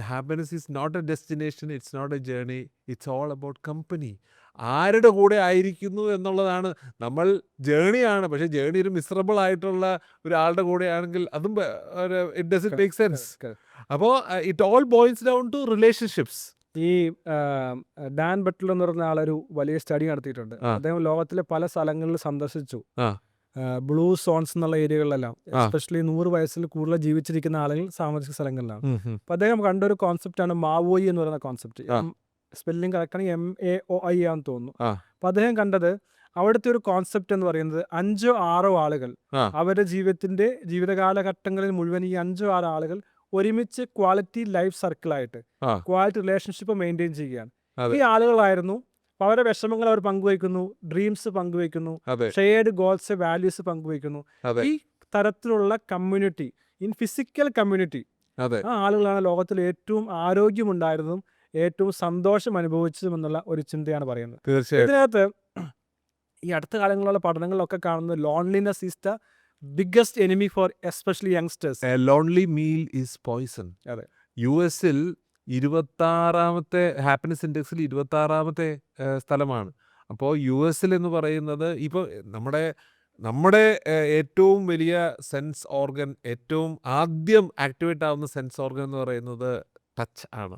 Happiness is not a destination it's not a journey it's all about company ആരുടെ കൂടെ ആയിരിക്കുന്നു എന്നുള്ളതാണ് നമ്മൾ ജേണിയാണ് പക്ഷെ ജേണി ഒരു മിസറബിൾ ആയിട്ടുള്ള ഒരാളുടെ കൂടെ ആണെങ്കിൽ അതും it does it make sense അപ്പോൾ it all boils down to relationships ഈ ഡാൻ ബട്ടിൽ എന്ന് പറഞ്ഞ ആളൊരു വലിയ സ്റ്റഡി നടത്തിയിട്ടുണ്ട്. അദ്ദേഹം ലോകത്തിലെ പല സ്ഥലങ്ങളിൽ സന്ദർശിച്ചു. ബ്ലൂ സോൺസ് എന്നുള്ള ഏരിയകളിലെല്ലാം എസ്പെഷ്യലി നൂറ് വയസ്സിൽ കൂടുതൽ ജീവിച്ചിരിക്കുന്ന ആളുകൾ സാമൂഹിക സ്ഥലങ്ങളിലാണ്. അപ്പൊ അദ്ദേഹം കണ്ടൊരു ആണ് മാവോയി എന്ന് പറയുന്ന കോൺസെപ്റ്റ് സ്പെല്ലിംഗ് കറക്റ്റ് ആണ് എം എ ഒ ഐ ആന്ന് തോന്നുന്നു. അപ്പൊ അദ്ദേഹം കണ്ടത് അവിടുത്തെ ഒരു കോൺസെപ്റ്റ് എന്ന് പറയുന്നത് അഞ്ചോ ആറോ ആളുകൾ അവരുടെ ജീവിതത്തിന്റെ ജീവിതകാലഘട്ടങ്ങളിൽ മുഴുവൻ ഈ അഞ്ചോ ആറോ ആളുകൾ ഒരുമിച്ച് ക്വാളിറ്റി ലൈഫ് സർക്കിളായിട്ട്. ക്വാളിറ്റി റിലേഷൻഷിപ്പ് മെയിന്റെയിൻ ചെയ്യുകയാണ്. ഈ ആളുകളായിരുന്നു അവരുടെ വിഷമങ്ങൾ അവർ പങ്കുവയ്ക്കുന്നു ഡ്രീംസ് പങ്കുവയ്ക്കുന്നു ഷെയർഡ് ഗോൾസ് വാല്യൂസ് പങ്കുവയ്ക്കുന്നു. ഈ തരത്തിലുള്ള കമ്മ്യൂണിറ്റി ഇൻ ഫിസിക്കൽ കമ്മ്യൂണിറ്റി ആ ആളുകളാണ് ലോകത്തിൽ ഏറ്റവും ആരോഗ്യമുണ്ടായിരുന്നതും ഏറ്റവും സന്തോഷം അനുഭവിച്ചതും എന്നുള്ള ഒരു ചിന്തയാണ് പറയുന്നത്. തീർച്ചയായും. ഇതിനകത്ത് ഈ അടുത്ത കാലങ്ങളിലുള്ള പഠനങ്ങളിലൊക്കെ കാണുന്നത് loneliness is the biggest enemy for especially youngsters lonely meal is poison അതെ. യു എസിൽ ഇരുപത്താറാമത്തെ ഹാപ്പിനെസ് ഇൻഡെക്സിൽ ഇരുപത്താറാമത്തെ സ്ഥലമാണ്. അപ്പോൾ യു എസിൽ എന്ന് പറയുന്നത് ഇപ്പോൾ നമ്മുടെ നമ്മുടെ ഏറ്റവും വലിയ സെൻസ് ഓർഗൻ ഏറ്റവും ആദ്യം ആക്ടിവേറ്റ് ആവുന്ന സെൻസ് ഓർഗൻ എന്ന് പറയുന്നത് ടച്ച് ആണ്.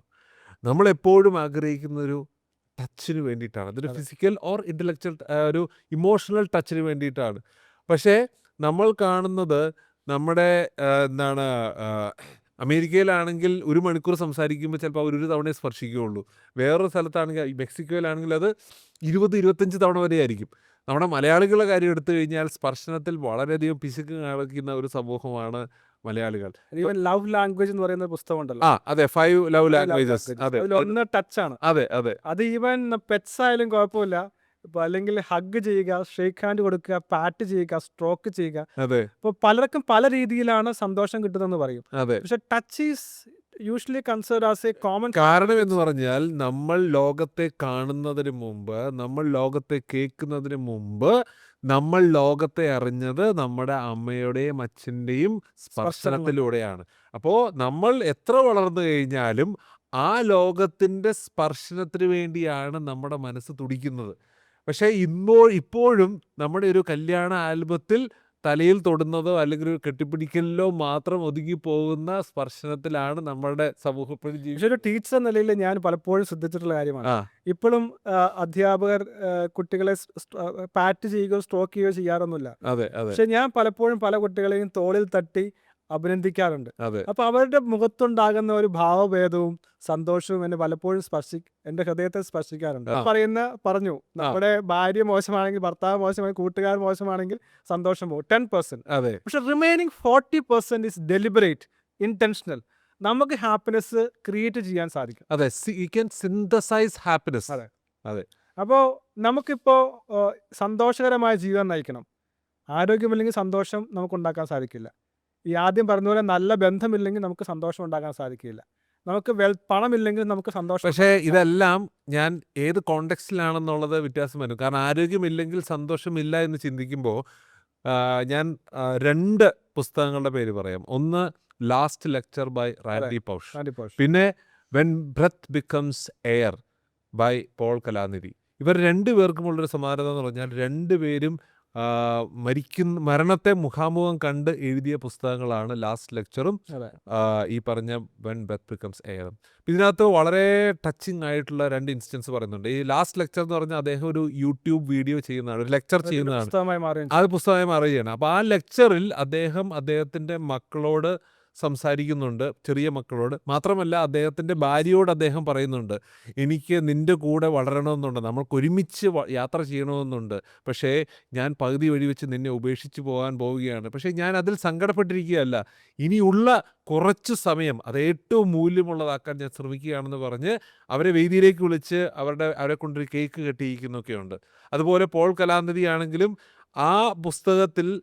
നമ്മളെപ്പോഴും ആഗ്രഹിക്കുന്ന ഒരു ടച്ചിന് വേണ്ടിയിട്ടാണ്. അതൊരു ഫിസിക്കൽ ഓർ ഇന്റലക്ച്വൽ ഒരു ഇമോഷണൽ ടച്ചിന് വേണ്ടിയിട്ടാണ്. പക്ഷേ നമ്മൾ കാണുന്നത് നമ്മുടെ എന്താണ് അമേരിക്കയിലാണെങ്കിൽ ഒരു മണിക്കൂർ സംസാരിക്കുമ്പോൾ ചിലപ്പോൾ അവർ ഒരു തവണ സ്പർശിക്കുകയുള്ളൂ. വേറൊരു സ്ഥലത്താണെങ്കിൽ മെക്സിക്കോയിലാണെങ്കിൽ അത് ഇരുപത് ഇരുപത്തഞ്ച് തവണ വരെ ആയിരിക്കും. നമ്മുടെ മലയാളികളുടെ കാര്യം എടുത്തു കഴിഞ്ഞാൽ സ്പർശനത്തിൽ വളരെയധികം പിശുക്ക് കാണിക്കുന്ന ഒരു സമൂഹമാണ് മലയാളികൾ. ലവ് ലാംഗ്വേജ് എന്ന് പറയുന്ന പുസ്തകം ഉണ്ടല്ലോ ആ അതെ ഫൈവ് ലവ് ലാംഗ്വേജസ്. അതെ ഒന്ന് ടച്ച് ആണ് അതെ അതെ. അത് ഈവൻ പെറ്റ്സ് ആയാലും കുഴപ്പമില്ല. ഇപ്പൊ അല്ലെങ്കിൽ ഹഗ് ചെയ്യുക ഷേക്ക് ഹാൻഡ് കൊടുക്കുക പാറ്റ് ചെയ്യുക സ്ട്രോക്ക് ചെയ്യുക. അതെ. ഇപ്പോൾ പലർക്കും പല രീതിയിലാണ് സന്തോഷം കിട്ടുന്നതെന്ന് പറയും. അതെ. പക്ഷെ touch is usually concerned as a common കാരണം എന്ന് പറഞ്ഞാൽ നമ്മൾ ലോകത്തെ കാണുന്നതിന് മുമ്പ് നമ്മൾ ലോകത്തെ കേൾക്കുന്നതിന് മുമ്പ് നമ്മൾ ലോകത്തെ അറിഞ്ഞത് നമ്മുടെ അമ്മയുടെയും അച്ഛന്റെയും സ്പർശനത്തിലൂടെയാണ്. അപ്പോൾ നമ്മൾ എത്ര വളർന്നു കഴിഞ്ഞാലും ആ ലോകത്തിന്റെ സ്പർശനത്തിന് വേണ്ടിയാണ് നമ്മുടെ മനസ്സ് തുടിക്കുന്നത്. പക്ഷേ ഇന്നോ ഇപ്പോഴും നമ്മുടെ ഒരു കല്യാണ ആൽബത്തിൽ തലയിൽ തൊടുന്നതോ അല്ലെങ്കിൽ ഒരു കെട്ടിപ്പിടിക്കലിലോ മാത്രം ഒതുങ്ങി പോകുന്ന സ്പർശനത്തിലാണ് നമ്മുടെ സമൂഹത്തിൽ ജീവിച്ചത് ഒരു ടീച്ചർ എന്ന നിലയിൽ ഞാൻ പലപ്പോഴും ശ്രദ്ധിച്ചിട്ടുള്ള കാര്യമാണ്. ഇപ്പോഴും അധ്യാപകർ കുട്ടികളെ പാറ്റ് ചെയ്യുകയോ സ്ട്രോക്ക് ചെയ്യുകയോ ചെയ്യാറൊന്നുമില്ല. പക്ഷെ ഞാൻ പലപ്പോഴും പല കുട്ടികളെയും തോളിൽ തട്ടി അഭിനന്ദിക്കാറുണ്ട്. അതെ. അപ്പൊ അവരുടെ മുഖത്തുണ്ടാകുന്ന ഒരു ഭാവഭേദവും സന്തോഷവും എന്നെ പലപ്പോഴും സ്പർശി എന്റെ ഹൃദയത്തെ സ്പർശിക്കാറുണ്ട്. പറയുന്ന പറഞ്ഞു നമ്മുടെ ഭാര്യ മോശമാണെങ്കിൽ ഭർത്താവ് മോശമാണെങ്കിൽ കൂട്ടുകാർ മോശമാണെങ്കിൽ സന്തോഷം പോകും. Ten percent. അതെ. പക്ഷെ remaining forty percent is deliberate intentional നമുക്ക് ഹാപ്പിനെസ് ക്രിയേറ്റ് ചെയ്യാൻ സാധിക്കും. അതെ യു ക്യാൻ സിന്തസൈസ് ഹാപ്പിനെസ് അതെ. അപ്പോൾ നമുക്കിപ്പോൾ സന്തോഷകരമായ ജീവിതം നയിക്കണം. ആരോഗ്യമില്ലെങ്കിൽ സന്തോഷം നമുക്ക് ഉണ്ടാക്കാൻ സാധിക്കില്ല. ഈ ആദ്യം പറഞ്ഞ പോലെ നല്ല ബന്ധമില്ലെങ്കിൽ നമുക്ക് സന്തോഷം ഉണ്ടാക്കാൻ സാധിക്കില്ല. നമുക്ക് വെൽ പണമില്ലെങ്കിൽ നമുക്ക് സന്തോഷം പക്ഷേ ഇതെല്ലാം ഞാൻ ഏത് കോണ്ടെക്സ്റ്റിലാണെന്നുള്ളത് വ്യത്യാസം വരും. കാരണം ആരോഗ്യമില്ലെങ്കിൽ സന്തോഷമില്ല എന്ന് ചിന്തിക്കുമ്പോൾ ഞാൻ രണ്ട് പുസ്തകങ്ങളുടെ പേര് പറയാം. ഒന്ന് last lecture by Randy Pausch പിന്നെ when breath becomes air by Paul Kalanithi ഇവർ രണ്ടുപേർക്കുമുള്ളൊരു സമാനത എന്ന് പറഞ്ഞാൽ രണ്ടുപേരും മരിക്കുന്ന മരണത്തെ മുഖാമുഖം കണ്ട് എഴുതിയ പുസ്തകങ്ങളാണ് ലാസ്റ്റ് ലെക്ചറും ഈ പറഞ്ഞ വെൻ ബെത്ത് ബിക്കംസ് എയറും ഇതിനകത്ത് വളരെ ടച്ചിങ് ആയിട്ടുള്ള രണ്ട് ഇൻസ്റ്റൻസ് പറയുന്നുണ്ട്. ഈ ലാസ്റ്റ് ലെക്ചർ എന്ന് പറഞ്ഞാൽ അദ്ദേഹം ഒരു യൂട്യൂബ് വീഡിയോ ചെയ്യുന്നതാണ് ഒരു ലെക്ചർ ചെയ്യുന്നതാണ്. അത് പുസ്തകമായി മാറുകയാണ്. അപ്പോൾ ആ ലെക്ചറിൽ അദ്ദേഹം അദ്ദേഹത്തിന്റെ മക്കളോട് സംസാരിക്കുന്നുണ്ട് ചെറിയ മക്കളോട്. മാത്രമല്ല അദ്ദേഹത്തിന്റെ ഭാര്യയോട് അദ്ദേഹം പറയുന്നുണ്ട് എനിക്ക് നിന്റെ കൂടെ വളരണമെന്നുണ്ട്. നമ്മൾക്ക് ഒരുമിച്ച് യാത്ര ചെയ്യണമെന്നുണ്ട്. പക്ഷേ ഞാൻ പകുതി വഴി വെച്ച് നിന്നെ ഉപേക്ഷിച്ച് പോകാൻ പോവുകയാണ്. പക്ഷേ ഞാൻ അതിൽ സങ്കടപ്പെട്ടിരിക്കുകയല്ല. ഇനിയുള്ള കുറച്ച് സമയം അത് ഏറ്റവും മൂല്യമുള്ളതാക്കാൻ ഞാൻ ശ്രമിക്കുകയാണെന്ന് പറഞ്ഞ് അവരെ വേദിയിലേക്ക് വിളിച്ച് അവരുടെ അവരെ കൊണ്ടൊരു കേക്ക് കെട്ടിയിരിക്കുന്നൊക്കെയുണ്ട്. അതുപോലെ പോൾ കലാനിധി ആണെങ്കിലും ആ പുസ്തകത്തിൽ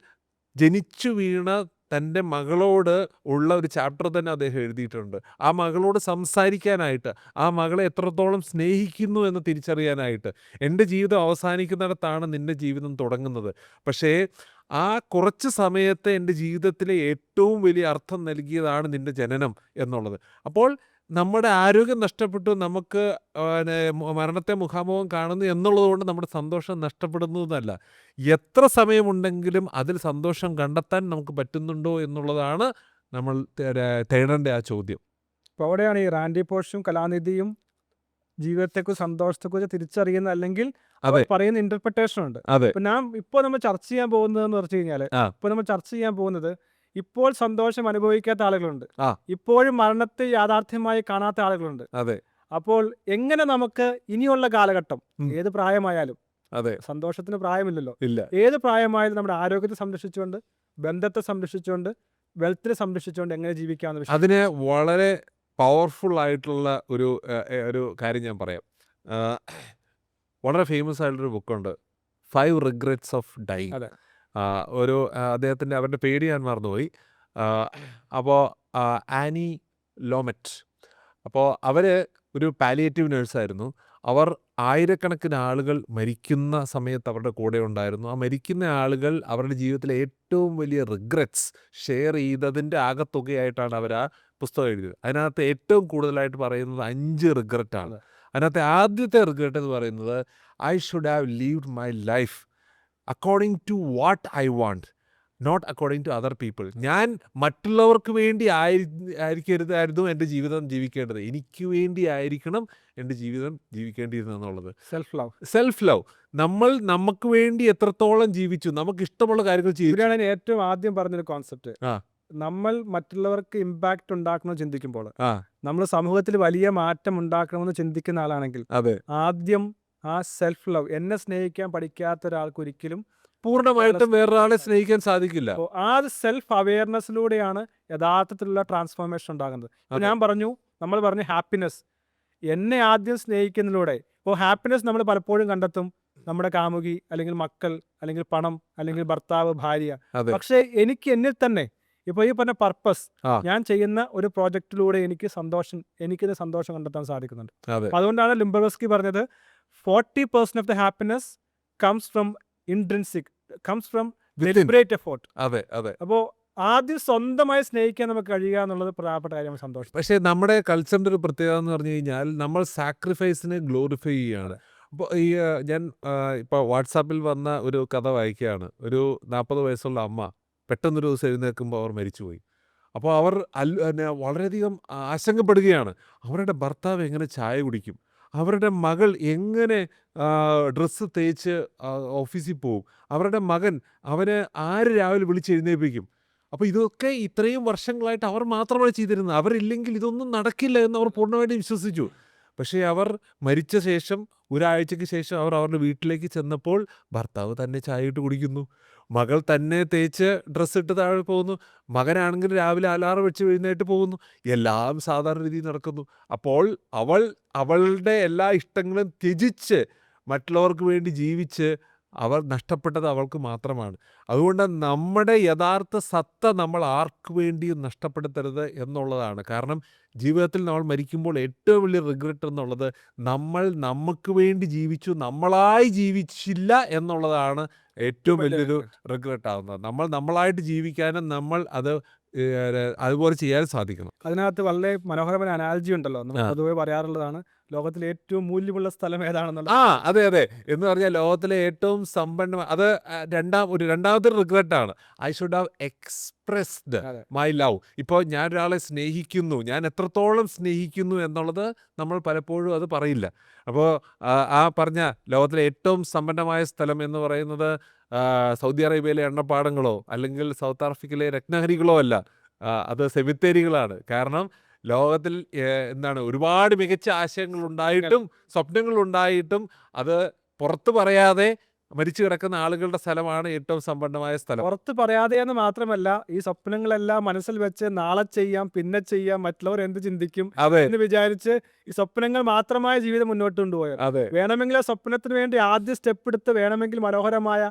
ജനിച്ചു വീണ തന്റെ മകളോട് ഉള്ള ഒരു ചാപ്റ്റർ തന്നെ അദ്ദേഹം എഴുതിയിട്ടുണ്ട്. ആ മകളോട് സംസാരിക്കാനായിട്ട് ആ മകളെ എത്രത്തോളം സ്നേഹിക്കുന്നു എന്ന് തിരിച്ചറിയാനായിട്ട്. എന്റെ ജീവിതം അവസാനിക്കുന്നിടത്താണ് നിന്റെ ജീവിതം തുടങ്ങുന്നത്. പക്ഷേ ആ കുറച്ച് സമയത്തെ എന്റെ ജീവിതത്തിലെ ഏറ്റവും വലിയ അർത്ഥം നൽകിയതാണ് നിന്റെ ജനനം എന്നുള്ളത്. അപ്പോൾ നമ്മുടെ ആരോഗ്യം നഷ്ടപ്പെട്ടു നമുക്ക് മരണത്തെ മുഖാമുഖം കാണുന്നു എന്നുള്ളതുകൊണ്ട് നമ്മുടെ സന്തോഷം നഷ്ടപ്പെടുന്നു എന്നല്ല. എത്ര സമയമുണ്ടെങ്കിലും അതിൽ സന്തോഷം കണ്ടെത്താൻ നമുക്ക് പറ്റുന്നുണ്ടോ എന്നുള്ളതാണ് നമ്മൾ തേടേണ്ട ആ ചോദ്യം. അപ്പോൾ അവിടെയാണ് ഈ റാൻഡി പോഷും കലാനിധിയും ജീവിതത്തെക്കുറിച്ച് സന്തോഷത്തെക്കുറിച്ച് തിരിച്ചറിയുന്ന അല്ലെങ്കിൽ പറയുന്ന ഇന്റർപ്രിട്ടേഷൻ ഉണ്ട്. ഞാൻ ഇപ്പോൾ നമ്മൾ ചർച്ച ചെയ്യാൻ പോകുന്നതെന്ന് പറഞ്ഞു കഴിഞ്ഞാൽ. ഇപ്പോൾ നമ്മൾ ചർച്ച ചെയ്യാൻ പോകുന്നത് ഇപ്പോൾ സന്തോഷം അനുഭവിക്കാത്ത ആളുകളുണ്ട്. ആ. ഇപ്പോഴും മരണത്തെ യാഥാർത്ഥ്യമായി കാണാത്ത ആളുകളുണ്ട്. അതെ. അപ്പോൾ എങ്ങനെ നമുക്ക് ഇനിയുള്ള കാലഘട്ടം ഉം. ഏത് പ്രായമായാലും അതെ. സന്തോഷത്തിന് പ്രായമില്ലല്ലോ. ഇല്ല. ഏത് പ്രായമായാലും നമ്മുടെ ആരോഗ്യത്തെ സംരക്ഷിച്ചുകൊണ്ട് ബന്ധത്തെ സംരക്ഷിച്ചുകൊണ്ട് വെൽത്തിനെ സംരക്ഷിച്ചുകൊണ്ട് എങ്ങനെ ജീവിക്കാമെന്ന് വിഷയം. അതിന് വളരെ പവർഫുൾ ആയിട്ടുള്ള ഒരു ഏഹ്, ഏഹ്, ഒരു കാര്യം ഞാൻ പറയാം. ആഹ്, വളരെ ഫേമസ് ആയിട്ടുള്ളൊരു ബുക്കുണ്ട് ഫൈവ് റിഗ്രറ്റ്സ് ഓഫ് ഡൈ അതെ. ഒരു അദ്ദേഹത്തിന്റെ അവരുടെ പേര് ഞാൻ മറന്നുപോയി. അപ്പോൾ ആനി ലോമറ്റ്. അപ്പോൾ അവർ ഒരു പാലിയേറ്റീവ് നേഴ്സായിരുന്നു അവർ ആയിരക്കണക്കിന് ആളുകൾ മരിക്കുന്ന സമയത്ത് അവരുടെ കൂടെ ഉണ്ടായിരുന്നു. ആ മരിക്കുന്ന ആളുകൾ അവരുടെ ജീവിതത്തിലെ ഏറ്റവും വലിയ റിഗ്രറ്റ്സ് ഷെയർ ചെയ്തതിന്റെ ആകത്തുകയായിട്ടാണ് അവർ ആ പുസ്തകം എഴുതിയത്. അതിനകത്ത് ഏറ്റവും കൂടുതലായിട്ട് പറയുന്നത് അഞ്ച് റിഗ്രറ്റാണ് അതിനകത്തെ അതെ. ആദ്യത്തെ റിഗ്രറ്റ് എന്ന് പറയുന്നത് I should have lived my life according to what I want not according to other people ഞാൻ മറ്റുള്ളവർക്ക് വേണ്ടി ആയി ആയിരിക്കരുതായിരുന്നു എന്റെ ജീവിതം ജീവിക്കേണ്ടത്. എനിക്ക് വേണ്ടി ആയിരിക്കണം എന്റെ ജീവിതം ജീവിക്കേണ്ടിയിരുന്നത് എന്നുള്ളത്. സെൽഫ് ലവ് സെൽഫ് ലവ് നമ്മൾ നമുക്ക് വേണ്ടി എത്രത്തോളം ജീവിച്ചു നമുക്ക് ഇഷ്ടമുള്ള കാര്യങ്ങൾ ചെയ്തു. ഏറ്റവും ആദ്യം പറഞ്ഞൊരു കോൺസെപ്റ്റ് ആ. നമ്മൾ മറ്റുള്ളവർക്ക് ഇമ്പാക്റ്റ് ഉണ്ടാക്കണമെന്ന് ചിന്തിക്കുമ്പോൾ നമ്മൾ സമൂഹത്തിൽ വലിയ മാറ്റം ഉണ്ടാക്കണമെന്ന് ചിന്തിക്കുന്ന ആളാണെങ്കിൽ ആദ്യം ആ സെൽഫ് ലവ് എന്നെ സ്നേഹിക്കാൻ പഠിക്കാത്ത ഒരാൾക്ക് ഒരിക്കലും പൂർണമായിട്ടും വേറൊരാളെ സ്നേഹിക്കാൻ സാധിക്കില്ല. അപ്പോൾ ആ സെൽഫ് അവയർനെസ്സിലൂടെയാണ് യഥാർത്ഥത്തിലുള്ള ട്രാൻസ്ഫോർമേഷൻ ഉണ്ടാകുന്നത്. ഇപ്പോൾ ഞാൻ പറഞ്ഞു നമ്മൾ പറഞ്ഞു ഹാപ്പിനെസ് എന്നെ ആദ്യം സ്നേഹിക്കുന്നതിലൂടെ ഇപ്പോൾ ഹാപ്പിനെസ് നമ്മൾ പലപ്പോഴും കണ്ടെത്തും. നമ്മുടെ കാമുകി അല്ലെങ്കിൽ മക്കൾ അല്ലെങ്കിൽ പണം അല്ലെങ്കിൽ ഭർത്താവ് ഭാര്യ. പക്ഷേ എനിക്ക് എന്നിൽ തന്നെ ഇപ്പോൾ ഈ പറഞ്ഞ പർപ്പസ് ഞാൻ ചെയ്യുന്ന ഒരു പ്രോജക്റ്റിലൂടെ എനിക്ക് സന്തോഷം എനിക്കിത് സന്തോഷം കണ്ടെത്താൻ സാധിക്കുന്നുണ്ട്. അതുകൊണ്ടാണ് ലിംബർവസ്കി പറഞ്ഞത് forty percent of the happiness comes from intrinsic comes from. Deliberate effort അതെ അതെ. അപ്പോൾ ആദ്യം സ്വന്തമായി സ്നേഹിക്കാൻ നമുക്ക് കഴിയുക എന്നുള്ളത് പ്രധാനപ്പെട്ട കാര്യമാണ് സന്തോഷം. പക്ഷേ നമ്മുടെ കൾച്ചറിന്റെ ഒരു പ്രത്യേകത എന്ന് പറഞ്ഞു കഴിഞ്ഞാൽ നമ്മൾ സാക്രിഫൈസിനെ ഗ്ലോറിഫൈ ചെയ്യുകയാണ്. അപ്പോൾ ഈ ഞാൻ ഇപ്പോൾ വാട്സാപ്പിൽ വന്ന ഒരു കഥ വായിക്കുകയാണ്. ഒരു നാൽപ്പത് വയസ്സുള്ള അമ്മ പെട്ടെന്നൊരു ദിവസം എഴുന്നേൽക്കുമ്പോൾ അവർ മരിച്ചുപോയി. അപ്പോൾ അവർ അൽ പിന്നെ വളരെയധികം ആശങ്കപ്പെടുകയാണ്. അവരുടെ ഭർത്താവ് എങ്ങനെ ചായ കുടിക്കും? അവരുടെ മകൾ എങ്ങനെ ഡ്രസ്സ് തേച്ച് ഓഫീസിൽ പോകും അവരുടെ മകൻ അവനെ ആര് രാവിലെ വിളിച്ചെഴുന്നേൽപ്പിക്കും അപ്പോൾ ഇതൊക്കെ ഇത്രയും വർഷങ്ങളായിട്ട് അവർ മാത്രമാണ് ചെയ്തിരുന്നത്. അവരില്ലെങ്കിൽ ഇതൊന്നും നടക്കില്ല എന്ന് അവർ പൂർണമായിട്ടും വിശ്വസിച്ചു. പക്ഷേ അവർ മരിച്ച ശേഷം ഒരാഴ്ചയ്ക്ക് ശേഷം അവർ അവരുടെ വീട്ടിലേക്ക് ചെന്നപ്പോൾ ഭർത്താവ് തന്നെ ചായ ഇട്ട് കുടിക്കുന്നു. മകൾ തന്നെ തേച്ച് ഡ്രസ്സ് ഇട്ട് താഴെ പോകുന്നു. മകനാണെങ്കിൽ രാവിലെ അലാറം വെച്ച് എഴുന്നേറ്റ് പോകുന്നു. എല്ലാം സാധാരണ രീതിയിൽ നടക്കുന്നു. അപ്പോൾ അവൾ അവളുടെ എല്ലാ ഇഷ്ടങ്ങളും ത്യജിച്ച് മറ്റുള്ളവർക്ക് വേണ്ടി ജീവിച്ച് അവർ നഷ്ടപ്പെട്ടത് അവൾക്ക് മാത്രമാണ്. അതുകൊണ്ട് നമ്മുടെ യഥാർത്ഥ സത്ത നമ്മൾ ആർക്ക് വേണ്ടിയും നഷ്ടപ്പെടുത്തരുത് എന്നുള്ളതാണ്. കാരണം ജീവിതത്തിൽ നമ്മൾ മരിക്കുമ്പോൾ ഏറ്റവും വലിയ റിഗ്രറ്റ് എന്നുള്ളത് നമ്മൾ നമുക്ക് വേണ്ടി ജീവിച്ചു നമ്മളായി ജീവിച്ചില്ല എന്നുള്ളതാണ് ഏറ്റവും വലിയ വലിയൊരു റിഗ്രറ്റ് ആവുന്നത്. നമ്മൾ നമ്മളായിട്ട് ജീവിക്കാനും നമ്മൾ അത് അതുപോലെ ചെയ്യാൻ സാധിക്കണം അതിനകത്ത് വളരെ മനോഹരമായ അനാലജി ഉണ്ടല്ലോ. നമ്മൾ പൊതുവെ പറയാറുള്ളതാണ് ലോകത്തിലെ ഏറ്റവും മൂല്യമുള്ള സ്ഥലം ഏതാണെന്നുള്ള ആ അതെ അതെ. എന്ന് പറഞ്ഞാൽ ലോകത്തിലെ ഏറ്റവും സമ്പന്ന അത് രണ്ടാം ഒരു രണ്ടാമത്തെ റിഗ്രറ്റ് ആണ്. I should have expressed my love ഇപ്പോൾ ഞാൻ ഒരാളെ സ്നേഹിക്കുന്നു. ഞാൻ എത്രത്തോളം സ്നേഹിക്കുന്നു എന്നുള്ളത് നമ്മൾ പലപ്പോഴും അത് പറയില്ല. അപ്പോൾ ആ പറഞ്ഞ ലോകത്തിലെ ഏറ്റവും സമ്പന്നമായ സ്ഥലം എന്ന് പറയുന്നത് സൗദി അറേബ്യയിലെ എണ്ണപ്പാടങ്ങളോ അല്ലെങ്കിൽ സൗത്ത് ആഫ്രിക്കയിലെ രത്നഹരികളോ അല്ല. അത് സെമിത്തേരികളാണ്. കാരണം ലോകത്തിൽ എന്താണ് ഒരുപാട് മികച്ച ആശയങ്ങൾ ഉണ്ടായിട്ടും സ്വപ്നങ്ങൾ ഉണ്ടായിട്ടും അത് പുറത്തു പറയാതെ മരിച്ചു കിടക്കുന്ന ആളുകളുടെ സ്ഥലമാണ് ഏറ്റവും സമ്പന്നമായ സ്ഥലം. പുറത്ത് പറയാതെ എന്ന് മാത്രമല്ല ഈ സ്വപ്നങ്ങളെല്ലാം മനസ്സിൽ വെച്ച് നാളെ ചെയ്യാം പിന്നെ ചെയ്യാം മറ്റുള്ളവർ എന്ത് ചിന്തിക്കും അതെ. എന്ന് വിചാരിച്ച് ഈ സ്വപ്നങ്ങൾ മാത്രമായ ജീവിതം മുന്നോട്ട് കൊണ്ടുപോയത് അതെ. വേണമെങ്കിൽ ആ സ്വപ്നത്തിന് വേണ്ടി ആദ്യ സ്റ്റെപ്പ് എടുത്ത് വേണമെങ്കിൽ മനോഹരമായ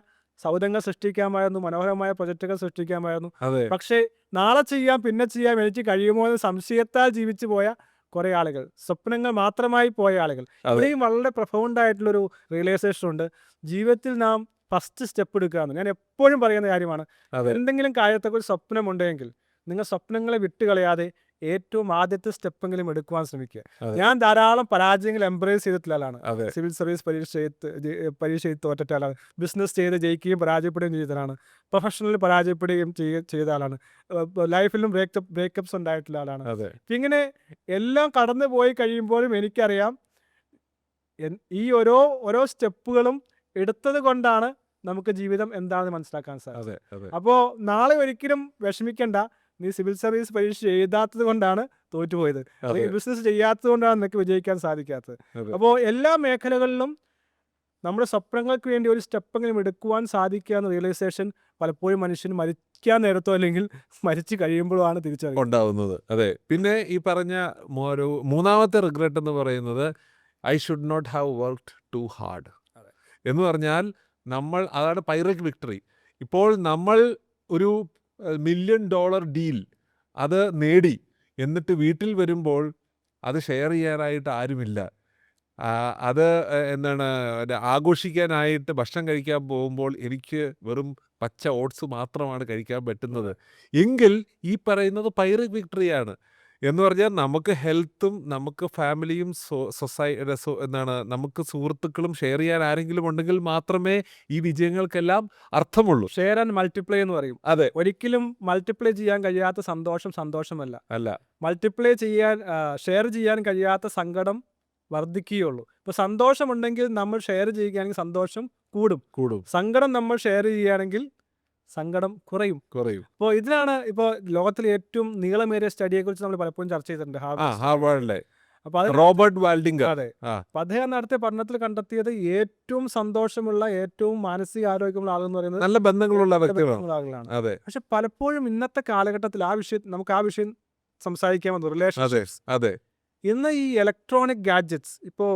സൗധങ്ങൾ സൃഷ്ടിക്കാമായിരുന്നു മനോഹരമായ പ്രൊജക്റ്റുകൾ സൃഷ്ടിക്കാമായിരുന്നു. പക്ഷേ നാളെ ചെയ്യാം പിന്നെ ചെയ്യാം എനിക്ക് കഴിയുമോ എന്ന് സംശയത്താൽ ജീവിച്ചു പോയ കുറെ ആളുകൾ സ്വപ്നങ്ങൾ മാത്രമായി പോയ ആളുകൾ. ഇവിടെയും വളരെ പ്രൊഫൗണ്ട് ആയിട്ടുള്ളൊരു റിയലൈസേഷൻ ഉണ്ട്. ജീവിതത്തിൽ നാം ഫസ്റ്റ് സ്റ്റെപ്പ് എടുക്കുക എന്ന്. ഞാൻ എപ്പോഴും പറയുന്ന കാര്യമാണ് എന്തെങ്കിലും എന്തെങ്കിലും കാര്യത്തെക്കുറിച്ച് സ്വപ്നമുണ്ടെങ്കിൽ നിങ്ങൾ സ്വപ്നങ്ങളെ വിട്ടുകളയാതെ ഏറ്റവും ആദ്യത്തെ സ്റ്റെപ്പെങ്കിലും എടുക്കുവാൻ ശ്രമിക്കുക. ഞാൻ ധാരാളം പരാജയങ്ങൾ എംബ്രേസ് ചെയ്തിട്ടുള്ള ആളാണ്. സിവിൽ സർവീസ് പരീക്ഷ പരീക്ഷ ചെയ്ത് തോറ്റ ആളാണ്. ബിസിനസ് ചെയ്ത് ജയിക്കുകയും പരാജയപ്പെടുകയും ചെയ്തതാണ് പ്രൊഫഷണലിൽ പരാജയപ്പെടുകയും ചെയ്ത ആളാണ്. ലൈഫിലും ബ്രേക്കപ്പ് ബ്രേക്കപ്സ് ഉണ്ടായിട്ടുള്ള ആളാണ്. ഇങ്ങനെ എല്ലാം കടന്നു പോയി കഴിയുമ്പോഴും എനിക്കറിയാം ഈ ഓരോ ഓരോ സ്റ്റെപ്പുകളും എടുത്തത് കൊണ്ടാണ് നമുക്ക് ജീവിതം എന്താണെന്ന് മനസ്സിലാക്കാൻ സാധിക്കും അപ്പോൾ നാളെ ഒരിക്കലും വിഷമിക്കണ്ട. നീ സിവിൽ സർവീസ് പരീക്ഷ എഴുതാത്തത് കൊണ്ടാണ് തോറ്റുപോയത്. ബിസിനസ് ചെയ്യാത്തത് കൊണ്ടാണ് നിനക്ക് വിജയിക്കാൻ സാധിക്കാത്തത്. അപ്പോൾ എല്ലാ മേഖലകളിലും നമ്മുടെ സ്വപ്നങ്ങൾക്ക് വേണ്ടി ഒരു സ്റ്റെപ്പെങ്കിലും എടുക്കുവാൻ സാധിക്കുക എന്ന റിയലൈസേഷൻ പലപ്പോഴും മനുഷ്യൻ മരിക്കാൻ നേരത്തോ അല്ലെങ്കിൽ മരിച്ചു കഴിയുമ്പോഴോ ആണ് തിരിച്ചറിയുന്നത്. ഉണ്ടാവുന്നത്. അതെ. പിന്നെ ഈ പറഞ്ഞ ഒരു മൂന്നാമത്തെ റിഗ്രറ്റ് എന്ന് പറയുന്നത് I should not have worked too hard എന്ന് പറഞ്ഞാൽ നമ്മൾ അതാണ് പൈററ്റ് വിക്ടറി ഇപ്പോൾ നമ്മൾ ഒരു മില്യൺ ഡോളർ ഡീൽ അത് നേടി. എന്നിട്ട് വീട്ടിൽ വരുമ്പോൾ അത് ഷെയർ ചെയ്യാനായിട്ട് ആരുമില്ല. അത് എന്താണ് ആഘോഷിക്കാനായിട്ട് ഭക്ഷണം കഴിക്കാൻ പോകുമ്പോൾ എനിക്ക് വെറും പച്ച ഓട്സ് മാത്രമാണ് കഴിക്കാൻ പറ്റുന്നത്. എങ്കിൽ ഈ പറയുന്നത് പൈററ്റ് വിക്ടറിയാണ് എന്ന് പറഞ്ഞാൽ നമുക്ക് ഹെൽത്തും നമുക്ക് ഫാമിലിയും സൊസൈ എന്താണ് നമുക്ക് സുഹൃത്തുക്കളും ഷെയർ ചെയ്യാൻ ആരെങ്കിലും ഉണ്ടെങ്കിൽ മാത്രമേ ഈ വിജയങ്ങൾക്കെല്ലാം അർത്ഥമുള്ളൂ. ഷെയർ ആൻഡ് മൾട്ടിപ്ലൈ എന്ന് പറയും. അതെ. ഒരിക്കലും മൾട്ടിപ്ലൈ ചെയ്യാൻ കഴിയാത്ത സന്തോഷം സന്തോഷമല്ല. അല്ല. മൾട്ടിപ്ലൈ ചെയ്യാൻ ഷെയർ ചെയ്യാൻ കഴിയാത്ത സങ്കടം വർദ്ധിക്കുകയുള്ളൂ. ഇപ്പോൾ സന്തോഷമുണ്ടെങ്കിൽ നമ്മൾ ഷെയർ ചെയ്യുകയാണെങ്കിൽ സന്തോഷം കൂടും. കൂടും. സങ്കടം നമ്മൾ ഷെയർ ചെയ്യുകയാണെങ്കിൽ സങ്കടം കുറയും. കുറയും. അപ്പോൾ ഇതിനാണ് ഇപ്പോൾ ലോകത്തിലെ ഏറ്റവും നീളമേറിയ സ്റ്റഡിയെ കുറിച്ച് നമ്മൾ പലപ്പോഴും ചർച്ച ചെയ്തിട്ടുണ്ട് ഹാർവാർഡിലെ അത് റോബർട്ട് വാൽഡിംഗ് അതെ. അദ്ദേഹം നടത്തിയ പഠനത്തിൽ കണ്ടെത്തിയത് ഏറ്റവും സന്തോഷമുള്ള ഏറ്റവും മാനസിക ആരോഗ്യമുള്ള ആളെന്ന് പറയുന്നത് നല്ല ബന്ധങ്ങളുള്ള ആളുകളാണ് അതെ. പക്ഷെ പലപ്പോഴും ഇന്നത്തെ കാലഘട്ടത്തിൽ ആ വിഷയം നമുക്ക് ആ വിഷയം സംസാരിക്കാമെന്ന് റിലേഷൻഷിപ്സ് അതെ. ഇന്ന് ഈ ഇലക്ട്രോണിക് ഗാഡ്ജറ്റ്സ് ഇപ്പോൾ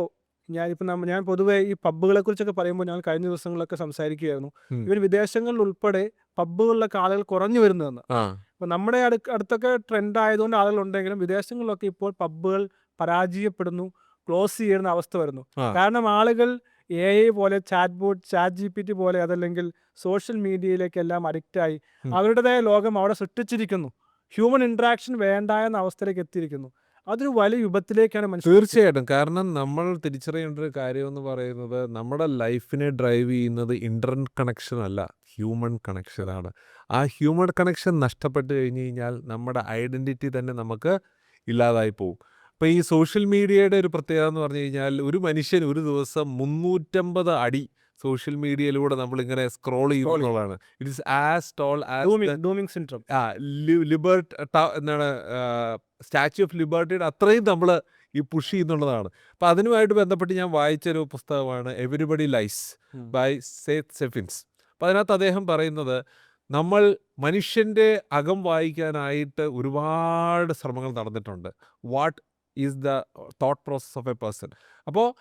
ഞാനിപ്പോൾ നമ്മ ഞാൻ പൊതുവേ ഈ പബ്ബുകളെ കുറിച്ചൊക്കെ പറയുമ്പോൾ ഞാൻ കഴിഞ്ഞ ദിവസങ്ങളിലൊക്കെ സംസാരിക്കുകയായിരുന്നു ഉം. ഇവൻ വിദേശങ്ങളിൽ ഉൾപ്പെടെ പബ്ബുകളിലൊക്കെ ആളുകൾ കുറഞ്ഞു വരുന്നതെന്ന് ആ. ഇപ്പോൾ നമ്മുടെ അടു അടുത്തൊക്കെ ട്രെൻഡ് ആയതുകൊണ്ട് ആളുകൾ ഉണ്ടെങ്കിലും വിദേശങ്ങളിലൊക്കെ ഇപ്പോൾ പബ്ബുകൾ പരാജയപ്പെടുന്നു ക്ലോസ് ചെയ്യുന്ന അവസ്ഥ വരുന്നു. ആ. കാരണം ആളുകൾ എ ഐ പോലെ chat bot chat G P T പോലെ അതല്ലെങ്കിൽ സോഷ്യൽ മീഡിയയിലേക്കെല്ലാം അഡിക്റ്റായി. ഉം. അവരുടേതായ ലോകം അവിടെ സൃഷ്ടിച്ചിരിക്കുന്നു. ഹ്യൂമൻ ഇൻട്രാക്ഷൻ വേണ്ട എന്ന അവസ്ഥയിലേക്ക് എത്തിയിരിക്കുന്നു. അതൊരു വലിയ വിപത്തിലേക്കാണ് മനുഷ്യൻ തീർച്ചയായിട്ടും. കാരണം നമ്മൾ തിരിച്ചറിയേണ്ട ഒരു കാര്യം എന്ന് പറയുന്നത് നമ്മുടെ ലൈഫിനെ ഡ്രൈവ് ചെയ്യുന്നത് ഇന്റർനെറ്റ് കണക്ഷൻ അല്ല ഹ്യൂമൻ കണക്ഷനാണ് ആ ഹ്യൂമൺ കണക്ഷൻ നഷ്ടപ്പെട്ട് കഴിഞ്ഞ് കഴിഞ്ഞാൽ നമ്മുടെ ഐഡന്റിറ്റി തന്നെ നമുക്ക് ഇല്ലാതായി പോകും. അപ്പോൾ ഈ സോഷ്യൽ മീഡിയയുടെ ഒരു പ്രത്യേകത എന്ന് പറഞ്ഞു കഴിഞ്ഞാൽ ഒരു മനുഷ്യൻ ഒരു ദിവസം മുന്നൂറ്റമ്പത് അടി സോഷ്യൽ മീഡിയയിലൂടെ നമ്മൾ ഇങ്ങനെ സ്ക്രോൾ ചെയ്യുന്നു Scroll ചെയ്യും. എന്നുള്ളതാണ് it is as tall as a liberty എന്താണ് സ്റ്റാച്യു ഓഫ് ലിബർട്ടിയുടെ അത്രയും നമ്മൾ ഈ പുഷ് ചെയ്യുന്നുള്ളതാണ്. അപ്പം അതിനുമായിട്ട് ബന്ധപ്പെട്ട് ഞാൻ വായിച്ചൊരു പുസ്തകമാണ് everybody lies by Seth Stephens അപ്പം അതിനകത്ത് അദ്ദേഹം പറയുന്നത് നമ്മൾ മനുഷ്യന്റെ അകം വായിക്കാനായിട്ട് ഒരുപാട് ശ്രമങ്ങൾ നടന്നിട്ടുണ്ട്. What is the thought process of a person അപ്പോൾ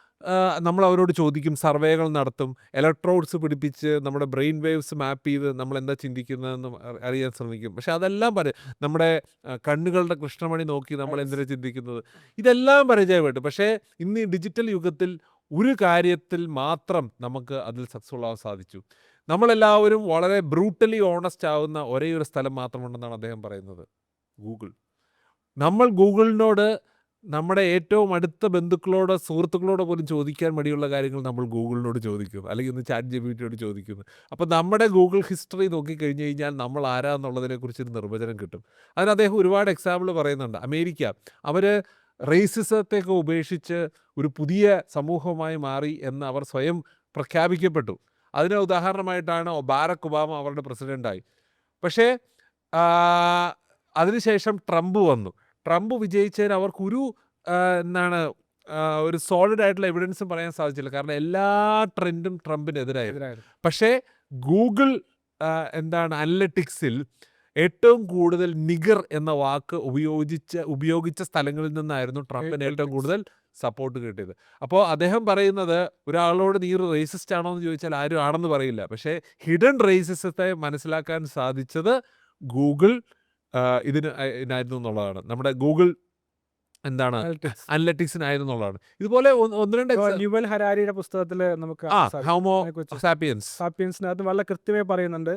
നമ്മൾ അവരോട് ചോദിക്കും സർവേകൾ നടത്തും ഇലക്ട്രോഡ്സ് പിടിപ്പിച്ച് നമ്മുടെ ബ്രെയിൻ വേവ്സ് മാപ്പ് ചെയ്ത് നമ്മൾ എന്താ ചിന്തിക്കുന്നതെന്ന് അറിയാൻ ശ്രമിക്കും. പക്ഷെ അതെല്ലാം പറയും നമ്മുടെ കണ്ണുകളുടെ കൃഷ്ണമണി നോക്കി നമ്മൾ. എന്തിനാ ചിന്തിക്കുന്നത്? ഇതെല്ലാം പരിചയപ്പെട്ടു പക്ഷേ ഇന്ന് ഈ ഡിജിറ്റൽ യുഗത്തിൽ ഒരു കാര്യത്തിൽ മാത്രം നമുക്ക് അതിൽ സക്സസ്ഫുൾ ആവാൻ സാധിച്ചു. നമ്മളെല്ലാവരും വളരെ ബ്രൂട്ടലി ഓണസ്റ്റ് ആവുന്ന ഒരേ ഒരു സ്ഥലം മാത്രമുണ്ടെന്നാണ് അദ്ദേഹം പറയുന്നത്. ഗൂഗിൾ. നമ്മൾ ഗൂഗിളിനോട് നമ്മുടെ ഏറ്റവും അടുത്ത ബന്ധുക്കളോട് സുഹൃത്തുക്കളോട് പോലും ചോദിക്കാൻ മടിയുള്ള കാര്യങ്ങൾ നമ്മൾ ഗൂഗിളിനോട് ചോദിക്കും. അല്ലെങ്കിൽ ഇന്ന് ചാറ്റ് ജി ബിറ്റിയോട് ചോദിക്കുന്നു. അപ്പോൾ നമ്മുടെ ഗൂഗിൾ ഹിസ്റ്ററി നോക്കിക്കഴിഞ്ഞ് കഴിഞ്ഞാൽ നമ്മൾ ആരാന്നുള്ളതിനെക്കുറിച്ച് ഒരു നിർവചനം കിട്ടും. അതിന് അദ്ദേഹം ഒരുപാട് എക്സാമ്പിൾ പറയുന്നുണ്ട്. അമേരിക്ക. അവർ റേസിസത്തെയൊക്കെ ഉപേക്ഷിച്ച് ഒരു പുതിയ സമൂഹമായി മാറി എന്ന് അവർ സ്വയം പ്രഖ്യാപിക്കപ്പെട്ടു. അതിന് ഉദാഹരണമായിട്ടാണ് ബാരക് ഒബാമ അവരുടെ പ്രസിഡന്റായി പക്ഷേ അതിനുശേഷം ട്രംപ് വന്നു. ട്രംപ് വിജയിച്ചതിന് അവർക്കൊരു എന്താണ് ഒരു സോളിഡ് ആയിട്ടുള്ള എവിഡൻസും പറയാൻ സാധിച്ചില്ല. കാരണം എല്ലാ ട്രെൻഡും ട്രംപിനെതിരായിരുന്നു. പക്ഷേ ഗൂഗിൾ എന്താണ് അനലറ്റിക്സിൽ ഏറ്റവും കൂടുതൽ നിഗർ എന്ന വാക്ക് ഉപയോഗിച്ച ഉപയോഗിച്ച സ്ഥലങ്ങളിൽ നിന്നായിരുന്നു ട്രംപിന് ഏറ്റവും കൂടുതൽ സപ്പോർട്ട് കിട്ടിയത്. അപ്പോൾ അദ്ദേഹം പറയുന്നത് ഒരാളോട് നീ ഒരു റേസിസ്റ്റ് ആണോ എന്ന് ചോദിച്ചാൽ ആരും ആണെന്ന് പറയില്ല. പക്ഷേ ഹിഡൻ റേസിസത്തെ മനസ്സിലാക്കാൻ സാധിച്ചത് ഗൂഗിൾ ഇതിന് ഇതിനായിരുന്നു എന്നുള്ളതാണ്. നമ്മുടെ ഗൂഗിൾ എന്താണ്? അനലറ്റിക്സിനായിരുന്നുള്ളതാണ്. ഇതുപോലെ ഒന്ന് രണ്ട് ന്യൂവൽ ഹരാരിയുടെ പുസ്തകത്തിൽ നമുക്ക് ഹൗമോ അതിനെക്കുറിച്ച് സാപ്പിയൻസ്. സാപ്പിയൻസിനകത്ത് വളരെ കൃത്യമായി പറയുന്നുണ്ട്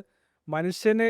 മനുഷ്യനെ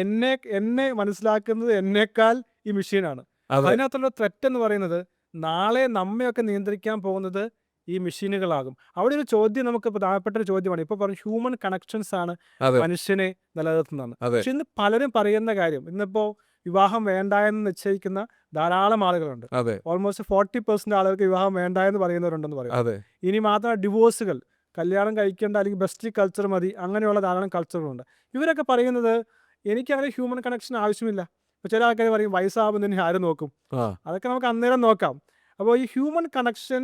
എന്നെ എന്നെ മനസ്സിലാക്കുന്നത് എന്നേക്കാൾ ഈ മെഷീനാണ്. അതെ. അതിനകത്തുള്ള ത്രെറ്റ് എന്ന് പറയുന്നത് നാളെ നമ്മയൊക്കെ നിയന്ത്രിക്കാൻ പോകുന്നത് ഈ മെഷീനുകളാകും. അവിടെ ഒരു ചോദ്യം നമുക്ക് പ്രധാനപ്പെട്ട ഒരു ചോദ്യമാണ്. ഇപ്പൊ പറഞ്ഞു ഹ്യൂമൻ കണക്ഷൻസ് ആണ് മനുഷ്യനെ നിലനിർത്തുന്നതാണ് പക്ഷെ ഇന്ന് പലരും പറയുന്ന കാര്യം ഇന്നിപ്പോ വിവാഹം വേണ്ട എന്ന് നിശ്ചയിക്കുന്ന ധാരാളം ആളുകളുണ്ട്. ഓൾമോസ്റ്റ് ഫോർട്ടി പെർസെന്റ് ആളുകൾക്ക് വിവാഹം വേണ്ട എന്ന് പറയുന്നവരുണ്ടെന്ന് പറയും. ഇനി മാത്രം ഡിവോഴ്സുകൾ കല്യാണം കഴിക്കേണ്ട അല്ലെങ്കിൽ ബെസ്റ്റ് കൾച്ചർ മതി അങ്ങനെയുള്ള ധാരാളം കൾച്ചറുകളുണ്ട് ഇവരൊക്കെ പറയുന്നത് എനിക്ക് അങ്ങനെ ഹ്യൂമൻ കണക്ഷൻ ആവശ്യമില്ല ചില ആൾക്കാർ പറയും വയസ്സാകുമ്പോൾ ആര് നോക്കും? അതൊക്കെ നമുക്ക് അന്നേരം നോക്കാം. അപ്പോൾ ഈ ഹ്യൂമൻ കണക്ഷൻ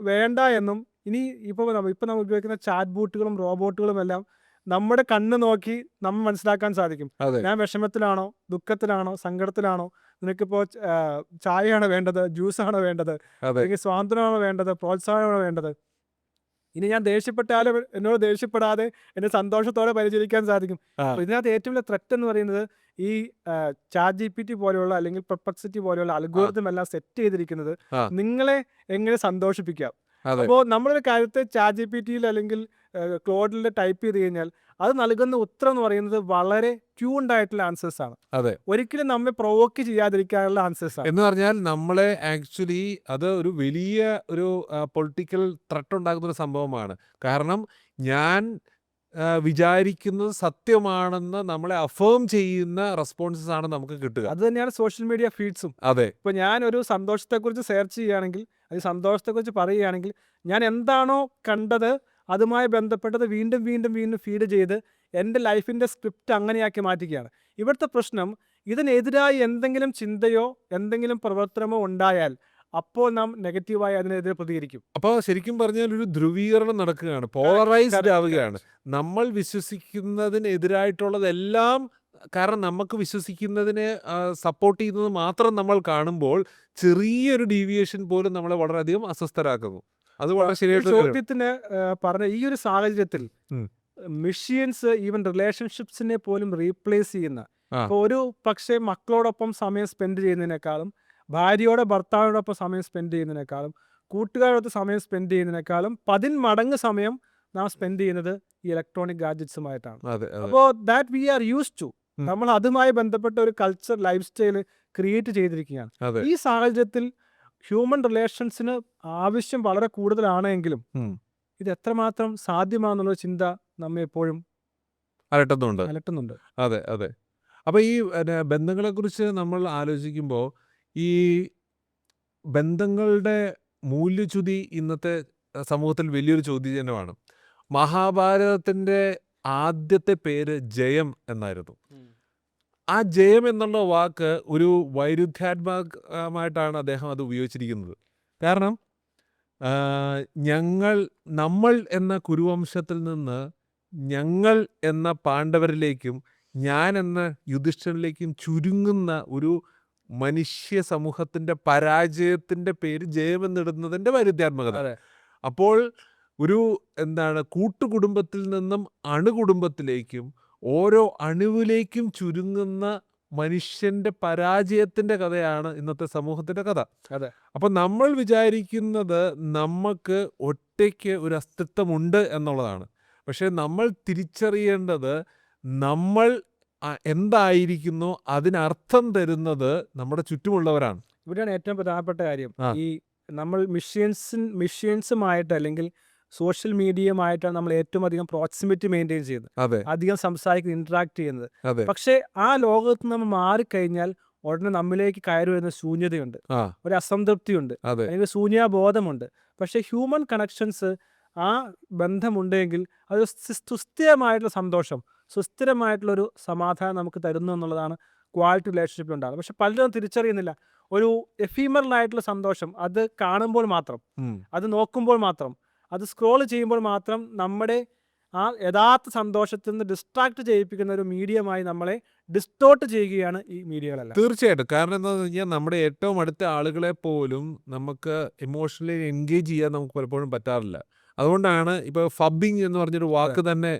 വേണ്ട എന്നും ഇനി ഇപ്പോൾ ഇപ്പോൾ നമ്മൾ ഉപയോഗിക്കുന്ന ചാറ്റ് ബൂട്ടുകളും റോബോട്ടുകളും എല്ലാം നമ്മുടെ കണ്ണ് നോക്കി നമ്മൾ മനസ്സിലാക്കാൻ സാധിക്കും. അതെ. ഞാൻ വിഷമത്തിലാണോ ദുഃഖത്തിലാണോ സങ്കടത്തിലാണോ? നിനക്കിപ്പോൾ ചായയാണോ വേണ്ടത് ജ്യൂസാണോ വേണ്ടത് അതെ. അല്ലെങ്കിൽ സ്വാതന്ത്ര്യമാണോ വേണ്ടത് പ്രോത്സാഹനമാണോ വേണ്ടത്. ഇനി ഞാൻ ദേഷ്യപ്പെട്ടാലും എന്നോട് ദേഷ്യപ്പെടാതെ എന്നെ സന്തോഷത്തോടെ പരിചരിക്കാൻ സാധിക്കും. ആ. അപ്പൊ ഇതിനകത്ത് ഏറ്റവും വലിയ ത്രെറ്റ് എന്ന് പറയുന്നത് ഈ ചാറ്റ് ജി പി ടി പോലെയുള്ള അല്ലെങ്കിൽ പെർപ്ലക്സിറ്റി പോലെയുള്ള അൽഗോരിതം എല്ലാം സെറ്റ് ചെയ്തിരിക്കുന്നത് നിങ്ങളെ എങ്ങനെ സന്തോഷിപ്പിക്കാം? അപ്പോൾ നമ്മളൊരു കാര്യത്തെ ചാറ്റ് ജി പി ടിയിൽ അല്ലെങ്കിൽ ക്ലോഡിൽ ടൈപ്പ് ചെയ്ത് കഴിഞ്ഞാൽ അത് നൽകുന്ന ഉത്തരം എന്ന് പറയുന്നത് വളരെ ട്യൂൺഡ് ആയിട്ടുള്ള ആൻസേഴ്സ് ആണ്. അതെ. ഒരിക്കലും നമ്മെ പ്രൊവോക്ക് ചെയ്യാതിരിക്കാനുള്ള ആൻസേഴ്സ് ആണ്. എന്ന് പറഞ്ഞാൽ നമ്മളെ ആക്ച്വലി അത് ഒരു വലിയ ഒരു പൊളിറ്റിക്കൽ ത്രട്ട് ഉണ്ടാക്കുന്ന ഒരു സംഭവമാണ്. കാരണം ഞാൻ വിചാരിക്കുന്നത് സത്യമാണെന്ന് നമ്മളെ അഫേം ചെയ്യുന്ന റെസ്പോൺസസ് ആണ് നമുക്ക് കിട്ടുക. അത് തന്നെയാണ് സോഷ്യൽ മീഡിയ ഫീഡ്സും അതെ. ഇപ്പൊ ഞാൻ ഒരു സന്തോഷത്തെക്കുറിച്ച് സെർച്ച് ചെയ്യുകയാണെങ്കിൽ അത് സന്തോഷത്തെക്കുറിച്ച് പറയുകയാണെങ്കിൽ ഞാൻ എന്താണോ കണ്ടത് അതുമായി ബന്ധപ്പെട്ടത് വീണ്ടും വീണ്ടും വീണ്ടും ഫീഡ് ചെയ്ത് എന്റെ ലൈഫിന്റെ സ്ക്രിപ്റ്റ് അങ്ങനെയാക്കി മാറ്റുകയാണ് ഇവിടുത്തെ പ്രശ്നം ഇതിനെതിരായി എന്തെങ്കിലും ചിന്തയോ എന്തെങ്കിലും പ്രവർത്തനമോ ഉണ്ടായാൽ അപ്പോൾ നാം നെഗറ്റീവായി അതിനെതിരെ പ്രതികരിക്കും. അപ്പോൾ ശരിക്കും പറഞ്ഞാൽ ഒരു ധ്രുവീകരണം നടക്കുകയാണ് പോളറൈസ്ഡ് ആവുകയാണ്. നമ്മൾ വിശ്വസിക്കുന്നതിനെതിരായിട്ടുള്ളതെല്ലാം കാരണം നമുക്ക് വിശ്വസിക്കുന്നതിനെ സപ്പോർട്ട് ചെയ്യുന്നത് മാത്രം നമ്മൾ കാണുമ്പോൾ ചെറിയൊരു ഡീവിയേഷൻ പോലും നമ്മളെ വളരെയധികം അസ്വസ്ഥരാക്കുന്നു. അത് വളരെ ശരിയായിട്ട്. ചോദ്യത്തിന് പറഞ്ഞ ഈ ഒരു സാഹചര്യത്തിൽ മിഷ്യൻസ് മെഷീൻസ് ഈവൻ റിലേഷൻഷിപ്സിനെ പോലും റീപ്ലേസ് ചെയ്യുന്ന. ഇപ്പോൾ ഒരു പക്ഷേ മക്കളോടൊപ്പം സമയം സ്പെൻഡ് ചെയ്യുന്നതിനേക്കാളും ഭാര്യയോടെ ഭർത്താവിനോടൊപ്പം സമയം സ്പെൻഡ് ചെയ്യുന്നതിനേക്കാളും കൂട്ടുകാരോടൊത്ത് സമയം സ്പെൻഡ് ചെയ്യുന്നതിനേക്കാളും പതിൻ മടങ്ങ് സമയം നാം സ്പെൻഡ് ചെയ്യുന്നത് ഈ ഇലക്ട്രോണിക് ഗാഡ്ജറ്റ്സുമായിട്ടാണ് അപ്പോൾ that we are used to നമ്മൾ അതുമായി ബന്ധപ്പെട്ട ഒരു കൾച്ചർ ലൈഫ് സ്റ്റൈൽ ക്രിയേറ്റ് ചെയ്തിരിക്കുകയാണ് ഈ സാഹചര്യത്തിൽ ഹ്യൂമൻ റിലേഷൻസിന് ആവശ്യം വളരെ കൂടുതലാണെങ്കിലും എങ്കിലും ഇത് എത്രമാത്രം സാധ്യമാണെന്നുള്ള ചിന്ത നമ്മെ എപ്പോഴും അലട്ടുന്നുണ്ട്. അലട്ടുന്നുണ്ട്. അതെ അതെ. അപ്പൊ ഈ ബന്ധങ്ങളെ കുറിച്ച് നമ്മൾ ആലോചിക്കുമ്പോൾ ഈ ബന്ധങ്ങളുടെ മൂല്യച്യുതി ഇന്നത്തെ സമൂഹത്തിൽ വലിയൊരു ചോദ്യചിഹ്നമാണ്. മഹാഭാരതത്തിന്റെ ആദ്യത്തെ പേര് ജയം എന്നായിരുന്നു. ആ ജയം എന്നുള്ള വാക്ക് ഒരു വൈരുദ്ധ്യാത്മകമായിട്ടാണ് അദ്ദേഹം അത് ഉപയോഗിച്ചിരിക്കുന്നത്. കാരണം ഞങ്ങൾ നമ്മൾ എന്ന കുരുവംശത്തിൽ നിന്ന് ഞങ്ങൾ എന്ന പാണ്ഡവരിലേക്കും ഞാൻ എന്ന യുധിഷ്ഠിരനിലേക്കും ചുരുങ്ങുന്ന ഒരു മനുഷ്യ സമൂഹത്തിന്റെ പരാജയത്തിന്റെ പേര് ജയമെന്നിടുന്നതിന്റെ വൈരുദ്ധ്യാത്മകത. അപ്പോൾ ഒരു എന്താണ് കൂട്ടുകുടുംബത്തിൽ നിന്നും അണുകുടുംബത്തിലേക്കും ഓരോ അണുവിലേക്കും ചുരുങ്ങുന്ന മനുഷ്യന്റെ പരാജയത്തിന്റെ കഥയാണ് ഇന്നത്തെ സമൂഹത്തിന്റെ കഥ അതെ. അപ്പൊ നമ്മൾ വിചാരിക്കുന്നത് നമുക്ക് ഒറ്റയ്ക്ക് ഒരു അസ്തിത്വമുണ്ട് എന്നുള്ളതാണ് പക്ഷെ നമ്മൾ തിരിച്ചറിയേണ്ടത് നമ്മൾ എന്തായിരിക്കുന്നോ അതിനർത്ഥം തരുന്നത് നമ്മുടെ ചുറ്റുമുള്ളവരാണ്. ഇവിടെയാണ് ഏറ്റവും പ്രധാനപ്പെട്ട കാര്യം. ഈ നമ്മൾ മിഷ്യൻസ് മിഷ്യൻസുമായിട്ട് അല്ലെങ്കിൽ സോഷ്യൽ മീഡിയയുമായിട്ടാണ് നമ്മൾ ഏറ്റവും അധികം പ്രോക്സിമിറ്റി മെയിന്റെയിൻ ചെയ്യുന്നത്. അധികം സംസാരിക്കുന്നത് ഇന്ററാക്ട് ചെയ്യുന്നത്. പക്ഷേ ആ ലോകത്ത് നമ്മൾ മാറിക്കഴിഞ്ഞാൽ ഉടനെ നമ്മിലേക്ക് കയറി വരുന്ന ശൂന്യതയുണ്ട്. ഒരു അസംതൃപ്തിയുണ്ട്. അല്ലെങ്കിൽ ശൂന്യാബോധമുണ്ട്. പക്ഷേ ഹ്യൂമൻ കണക്ഷൻസ് ആ ബന്ധമുണ്ടെങ്കിൽ അത് സുസ്ഥിരമായിട്ടുള്ള സന്തോഷം. സുസ്ഥിരമായിട്ടുള്ളൊരു സമാധാനം നമുക്ക് തരുന്നു എന്നുള്ളതാണ് ക്വാളിറ്റി റിലേഷൻഷിപ്പിൽ ഉണ്ടാകുന്നത് പക്ഷെ പലരും തിരിച്ചറിയുന്നില്ല. ഒരു എഫീമറലായിട്ടുള്ള സന്തോഷം അത് കാണുമ്പോൾ മാത്രം അത് നോക്കുമ്പോൾ മാത്രം അത് സ്ക്രോൾ ചെയ്യുമ്പോൾ മാത്രം നമ്മുടെ ആ യഥാർത്ഥ സന്തോഷത്തിൽ നിന്ന് ഡിസ്ട്രാക്ട് ചെയ്യിപ്പിക്കുന്ന ഒരു മീഡിയമായി നമ്മളെ ഡിസ്റ്റോർട്ട് ചെയ്യുകയാണ് ഈ മീഡിയകളെല്ലാം തീർച്ചയായിട്ടും. കാരണം എന്താണെന്ന് കഴിഞ്ഞാൽ നമ്മുടെ ഏറ്റവും അടുത്ത ആളുകളെ പോലും നമുക്ക് ഇമോഷണലി എൻഗേജ് ചെയ്യാൻ നമുക്ക് പലപ്പോഴും പറ്റാറില്ല. അതുകൊണ്ടാണ് ഇപ്പോൾ ഫബിങ് എന്ന് പറഞ്ഞൊരു വാക്ക് തന്നെ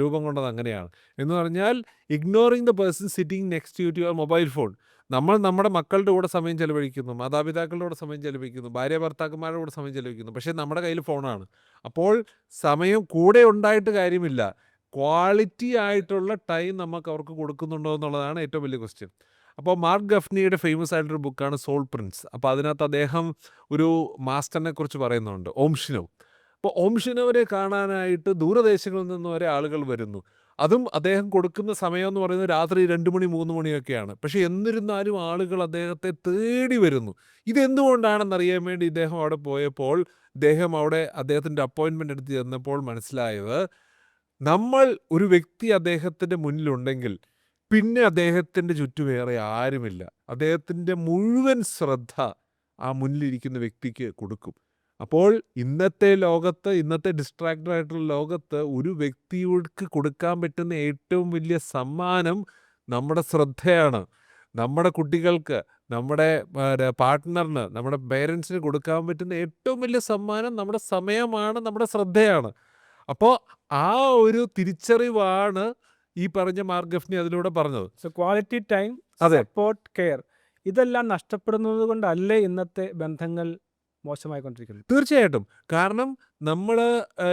രൂപം കൊണ്ടത് അങ്ങനെയാണ്. എന്ന് പറഞ്ഞാൽ ignoring the person sitting next you to your mobile phone. നമ്മൾ നമ്മുടെ മക്കളുടെ കൂടെ സമയം ചെലവഴിക്കുന്നു മാതാപിതാക്കളുടെ കൂടെ സമയം ചെലവഴിക്കുന്നു ഭാര്യ ഭർത്താക്കന്മാരുടെ കൂടെ സമയം ചെലവഴിക്കുന്നു. പക്ഷേ നമ്മുടെ കയ്യിൽ ഫോണാണ്. അപ്പോൾ സമയം കൂടെ ഉണ്ടായിട്ട് കാര്യമില്ല. ക്വാളിറ്റി ആയിട്ടുള്ള ടൈം നമുക്ക് അവർക്ക് കൊടുക്കുന്നുണ്ടോ എന്നുള്ളതാണ് ഏറ്റവും വലിയ ക്വസ്റ്റ്യൻ. അപ്പോൾ മാർക്ക് ഗഫ്നിയുടെ ഫേമസ് ആയിട്ടൊരു ബുക്കാണ് സോൾ പ്രിൻസ്. അപ്പോൾ അതിനകത്ത് അദ്ദേഹം ഒരു മാസ്റ്ററിനെ കുറിച്ച് പറയുന്നുണ്ട് ഓംഷിനോ അപ്പോൾ ഓംഷിനോവരെ കാണാനായിട്ട് ദൂരദേശങ്ങളിൽ നിന്ന് വരെ ആളുകൾ വരുന്നു. അതും അദ്ദേഹം കൊടുക്കുന്ന സമയം എന്ന് പറയുന്നത് രാത്രി രണ്ട് മണി മൂന്ന് മണിയൊക്കെയാണ്. പക്ഷെ എന്നിരുന്നാലും ആളുകൾ അദ്ദേഹത്തെ തേടി വരുന്നു. ഇതെന്തുകൊണ്ടാണെന്നറിയാൻ വേണ്ടി ഇദ്ദേഹം അവിടെ പോയപ്പോൾ ഇദ്ദേഹം അവിടെ അദ്ദേഹത്തിന്റെ അപ്പോയിൻമെന്റ് എടുത്ത് ചെന്നപ്പോൾ മനസ്സിലായത് നമ്മൾ ഒരു വ്യക്തി അദ്ദേഹത്തിന്റെ മുന്നിലുണ്ടെങ്കിൽ പിന്നെ അദ്ദേഹത്തിന്റെ ചുറ്റും വേറെ ആരുമില്ല. അദ്ദേഹത്തിന്റെ മുഴുവൻ ശ്രദ്ധ ആ മുന്നിലിരിക്കുന്ന വ്യക്തിക്ക് കൊടുക്കും. അപ്പോൾ ഇന്നത്തെ ലോകത്ത് ഇന്നത്തെ ഡിസ്ട്രാക്റ്റഡ് ആയിട്ടുള്ള ലോകത്ത് ഒരു വ്യക്തിക്ക് കൊടുക്കാൻ പറ്റുന്ന ഏറ്റവും വലിയ സമ്മാനം നമ്മുടെ ശ്രദ്ധയാണ്. നമ്മുടെ കുട്ടികൾക്ക് നമ്മുടെ പാർട്ട്ണറിന് നമ്മുടെ പേരൻസിന് കൊടുക്കാൻ പറ്റുന്ന ഏറ്റവും വലിയ സമ്മാനം നമ്മുടെ സമയമാണ് നമ്മുടെ ശ്രദ്ധയാണ്. അപ്പോൾ ആ ഒരു തിരിച്ചറിവാണ് ഈ പറഞ്ഞ മാർഗഫ്നി അതിലൂടെ പറഞ്ഞത്. So quality time. Support care ഇതെല്ലാം നഷ്ടപ്പെടുന്നത് കൊണ്ടല്ലേ ഇന്നത്തെ ബന്ധങ്ങൾ മോശമായിക്കൊണ്ടിരിക്കുന്നത്? തീർച്ചയായിട്ടും. കാരണം നമ്മൾ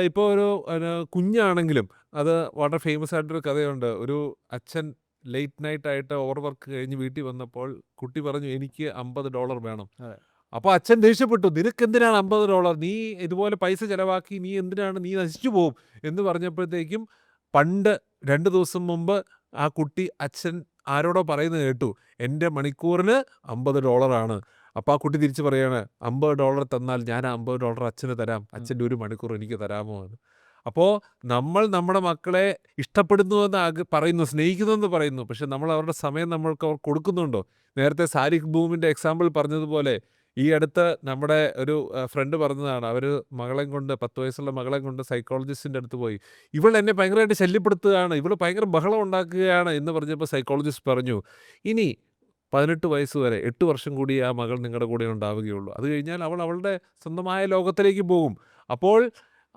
ഇപ്പോൾ ഒരു കുഞ്ഞാണെങ്കിലും അത് വളരെ ഫേമസ് ആയിട്ടൊരു കഥയുണ്ട്. ഒരു അച്ഛൻ ലേറ്റ് നൈറ്റ് ആയിട്ട് ഓവർ വർക്ക് കഴിഞ്ഞ് വീട്ടിൽ വന്നപ്പോൾ കുട്ടി പറഞ്ഞു എനിക്ക് അമ്പത് ഡോളർ വേണം. അപ്പോൾ അച്ഛൻ ദേഷ്യപ്പെട്ടു നിനക്ക് എന്തിനാണ് അമ്പത് ഡോളർ നീ ഇതുപോലെ പൈസ ചിലവാക്കി നീ എന്തിനാണ് നീ നശിച്ചു പോകും എന്ന് പറഞ്ഞപ്പോഴത്തേക്കും പണ്ട് രണ്ട് ദിവസം മുമ്പ് ആ കുട്ടി അച്ഛൻ ആരോടോ പറയുന്നത് കേട്ടു എന്റെ മണിക്കൂറിന് അമ്പത് ഡോളറാണ് അപ്പോൾ ആ കുട്ടി തിരിച്ച് പറയാണ് അമ്പത് ഡോളർ തന്നാൽ ഞാൻ അമ്പത് ഡോളർ അച്ഛന് തരാം അച്ഛന്റെ ഒരു മണിക്കൂർ എനിക്ക് തരാമോ? എന്ന്. അപ്പോൾ നമ്മൾ നമ്മുടെ മക്കളെ ഇഷ്ടപ്പെടുന്നു എന്ന് പറയുന്നു സ്നേഹിക്കുന്നു എന്ന് പറയുന്നു പക്ഷെ നമ്മൾ അവരുടെ സമയം നമ്മൾക്ക് അവർ കൊടുക്കുന്നുണ്ടോ? നേരത്തെ സാരിഖ് ഭൂമിന്റെ എക്സാമ്പിൾ പറഞ്ഞതുപോലെ ഈ അടുത്ത് നമ്മുടെ ഒരു ഫ്രണ്ട് പറഞ്ഞതാണ് അവർ മകളെ കൊണ്ട് പത്ത് വയസ്സുള്ള മകളെ കൊണ്ട് സൈക്കോളജിസ്റ്റിന്റെ അടുത്ത് പോയി. ഇവൾ എന്നെ ഭയങ്കരമായിട്ട് ശല്യപ്പെടുത്തുകയാണ് ഇവൾ ഭയങ്കര ബഹളം ഉണ്ടാക്കുകയാണ് എന്ന് പറഞ്ഞപ്പോൾ സൈക്കോളജിസ്റ്റ് പറഞ്ഞു ഇനി പതിനെട്ട് വയസ്സ് വരെ എട്ട് വർഷം കൂടി ആ മകൾ നിങ്ങളുടെ കൂടെ ഉണ്ടാവുകയുള്ളൂ. അത് കഴിഞ്ഞാൽ അവൾ അവളുടെ സ്വന്തമായ ലോകത്തിലേക്ക് പോകും. അപ്പോൾ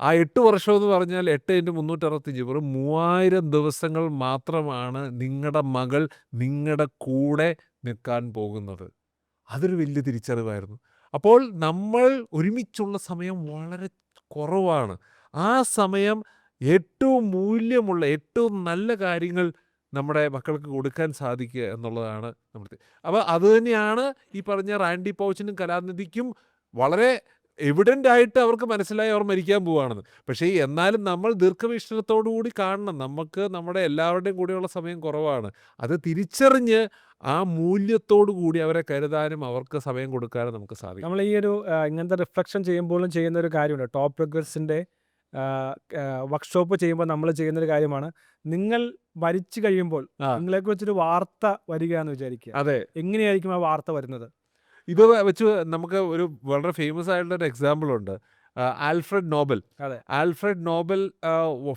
ആ എട്ട് വർഷം എന്ന് പറഞ്ഞാൽ എട്ട് ഇന്റു മുന്നൂറ്ററുപത്തഞ്ച് വെറും മൂവായിരം ദിവസങ്ങൾ മാത്രമാണ് നിങ്ങളുടെ മകൾ നിങ്ങളുടെ കൂടെ നിൽക്കാൻ പോകുന്നത്. അതൊരു വലിയ തിരിച്ചറിവായിരുന്നു. അപ്പോൾ നമ്മൾ ഒരുമിച്ചുള്ള സമയം വളരെ കുറവാണ്. ആ സമയം ഏറ്റവും മൂല്യമുള്ള ഏറ്റവും നല്ല കാര്യങ്ങൾ നമ്മുടെ മക്കൾക്ക് കൊടുക്കാൻ സാധിക്കുക എന്നുള്ളതാണ് നമ്മുടെ അപ്പോൾ അതുതന്നെയാണ് ഈ പറഞ്ഞ റാൻഡി പൗച്ചിനും കലാനിധിക്കും വളരെ എവിഡന്റ് ആയിട്ട് അവർക്ക് മനസ്സിലായി അവർ മരിക്കാൻ പോവുകയാണെന്ന് പക്ഷേ എന്നാലും നമ്മൾ ദീർഘവീക്ഷണത്തോടു കൂടി കാണണം. നമുക്ക് നമ്മുടെ എല്ലാവരുടെയും കൂടെയുള്ള സമയം കുറവാണ്. അത് തിരിച്ചറിഞ്ഞ് ആ മൂല്യത്തോടു കൂടി അവരെ കരുതാനും അവർക്ക് സമയം കൊടുക്കാനും നമുക്ക് സാധിക്കും. നമ്മൾ ഈ ഒരു ഇങ്ങനത്തെ റിഫ്ലക്ഷൻ ചെയ്യുമ്പോഴും ചെയ്യുന്ന ഒരു കാര്യമുണ്ട് ടോപ്പ് പ്രഗ്രസിന്റെ വർക്ക്ഷോപ്പ് ചെയ്യുമ്പോൾ നമ്മൾ ചെയ്യുന്ന ഒരു കാര്യമാണ്. നിങ്ങൾ മരിച്ചു കഴിയുമ്പോൾ. നിങ്ങളെ കുറിച്ചൊരു വാർത്ത വരികയെന്ന് വിചാരിക്കുക. അതെ. എങ്ങനെയായിരിക്കും ആ വാർത്ത വരുന്നത്? ഇത് വെച്ച് നമുക്ക് ഒരു വളരെ ഫേമസ് ആയിട്ടുള്ള ഒരു എക്സാമ്പിൾ ഉണ്ട് ആൽഫ്രഡ് നോബൽ. അതെ. ആൽഫ്രഡ് നോബൽ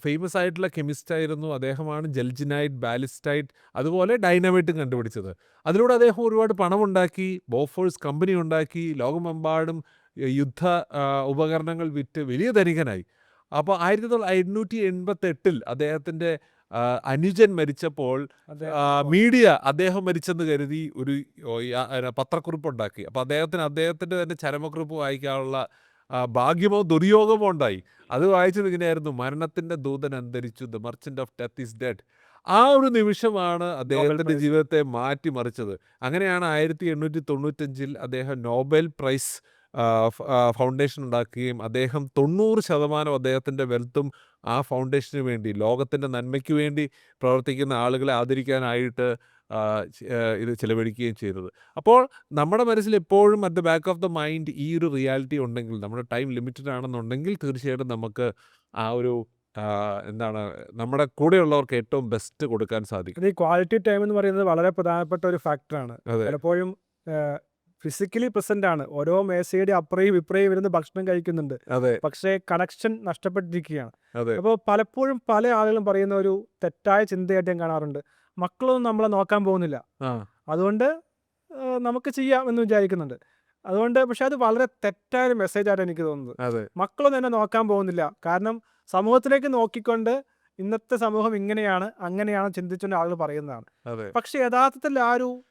ഫേമസ് ആയിട്ടുള്ള കെമിസ്റ്റ് ആയിരുന്നു. അദ്ദേഹമാണ് ജൽജിനൈറ്റ് ബാലിസ്റ്റൈറ്റ് അതുപോലെ ഡൈനമൈറ്റും കണ്ടുപിടിച്ചത്. അതിലൂടെ അദ്ദേഹം ഒരുപാട് പണമുണ്ടാക്കി ബോഫോഴ്സ് കമ്പനി ഉണ്ടാക്കി ലോകമെമ്പാടും യുദ്ധ ഉപകരണങ്ങൾ വിറ്റ് വലിയ ധനികനായി. അപ്പോൾ ആയിരത്തി തൊള്ളായിരത്തി എണ്ണൂറ്റി എൺപത്തെട്ടിൽ അദ്ദേഹത്തിന്റെ അനുജൻ മരിച്ചപ്പോൾ അതെ മീഡിയ അദ്ദേഹം മരിച്ചെന്ന് കരുതി ഒരു പത്രക്കുറിപ്പ് ഉണ്ടാക്കി അപ്പോൾ അദ്ദേഹത്തിന് അദ്ദേഹത്തിന്റെ തന്നെ ചരമക്കുറിപ്പ് വായിക്കാനുള്ള ആ, ഭാഗ്യമോ ദുര്യോഗമോ ഉണ്ടായി. അത് വായിച്ചത് ഇങ്ങനെയായിരുന്നു മരണത്തിന്റെ ദൂതൻ അന്തരിച്ചു. The merchant of death is dead. ആ ഒരു നിമിഷമാണ് അദ്ദേഹത്തിന്റെ പ്രൈസ്. ജീവിതത്തെ മാറ്റിമറിച്ചത്. അങ്ങനെയാണ് ആയിരത്തി എണ്ണൂറ്റി തൊണ്ണൂറ്റഞ്ചിൽ അദ്ദേഹം നോബൽ പ്രൈസ് ഫൗണ്ടേഷൻ ഉണ്ടാക്കുകയും അദ്ദേഹം തൊണ്ണൂറ് ശതമാനം അദ്ദേഹത്തിന്റെ വെൽത്തും ആ ഫൗണ്ടേഷന് വേണ്ടി ലോകത്തിന്റെ നന്മയ്ക്ക് വേണ്ടി പ്രവർത്തിക്കുന്ന ആളുകളെ ആദരിക്കാനായിട്ട് ഇത് ചിലവഴിക്കുകയും ചെയ്തത്. അപ്പോൾ നമ്മുടെ മനസ്സിൽ എപ്പോഴും at the back of the mind ഈ ഒരു റിയാലിറ്റി ഉണ്ടെങ്കിൽ നമ്മുടെ ടൈം ലിമിറ്റഡ് ആണെന്നുണ്ടെങ്കിൽ തീർച്ചയായിട്ടും നമുക്ക് ആ ഒരു എന്താണ് നമ്മുടെ കൂടെയുള്ളവർക്ക് ഏറ്റവും ബെസ്റ്റ് കൊടുക്കാൻ സാധിക്കും. ഈ ക്വാളിറ്റി ടൈം എന്ന് പറയുന്നത് വളരെ പ്രധാനപ്പെട്ട ഒരു ഫാക്ടറാണ്. പലപ്പോഴും ഫിസിക്കലി പ്രസന്റ് ആണ്. ഓരോ മേശയുടെ അപ്പുറയും ഇപ്പുറയും ഇരുന്ന് ഭക്ഷണം കഴിക്കുന്നുണ്ട്. അതെ. പക്ഷേ കണക്ഷൻ നഷ്ടപ്പെട്ടിരിക്കുകയാണ്. അപ്പോൾ പലപ്പോഴും പല ആളുകളും പറയുന്ന ഒരു തെറ്റായ ചിന്തയായിട്ട് ഞാൻ കാണാറുണ്ട്. മക്കളൊന്നും നമ്മളെ നോക്കാൻ പോകുന്നില്ല. അതുകൊണ്ട് നമുക്ക് ചെയ്യാം എന്ന് വിചാരിക്കുന്നുണ്ട്. അതുകൊണ്ട് പക്ഷെ അത് വളരെ തെറ്റായ ഒരു മെസ്സേജ് ആയിട്ട് എനിക്ക് തോന്നുന്നത്. മക്കളൊന്നും എന്നെ നോക്കാൻ പോകുന്നില്ല. കാരണം സമൂഹത്തിലേക്ക് നോക്കിക്കൊണ്ട് ഇന്നത്തെ സമൂഹം ഇങ്ങനെയാണ് അങ്ങനെയാണ് ചിന്തിച്ചുകൊണ്ട് ആളുകൾ പറയുന്നതാണ്. പക്ഷെ യഥാർത്ഥത്തിൽ ആ ഒരു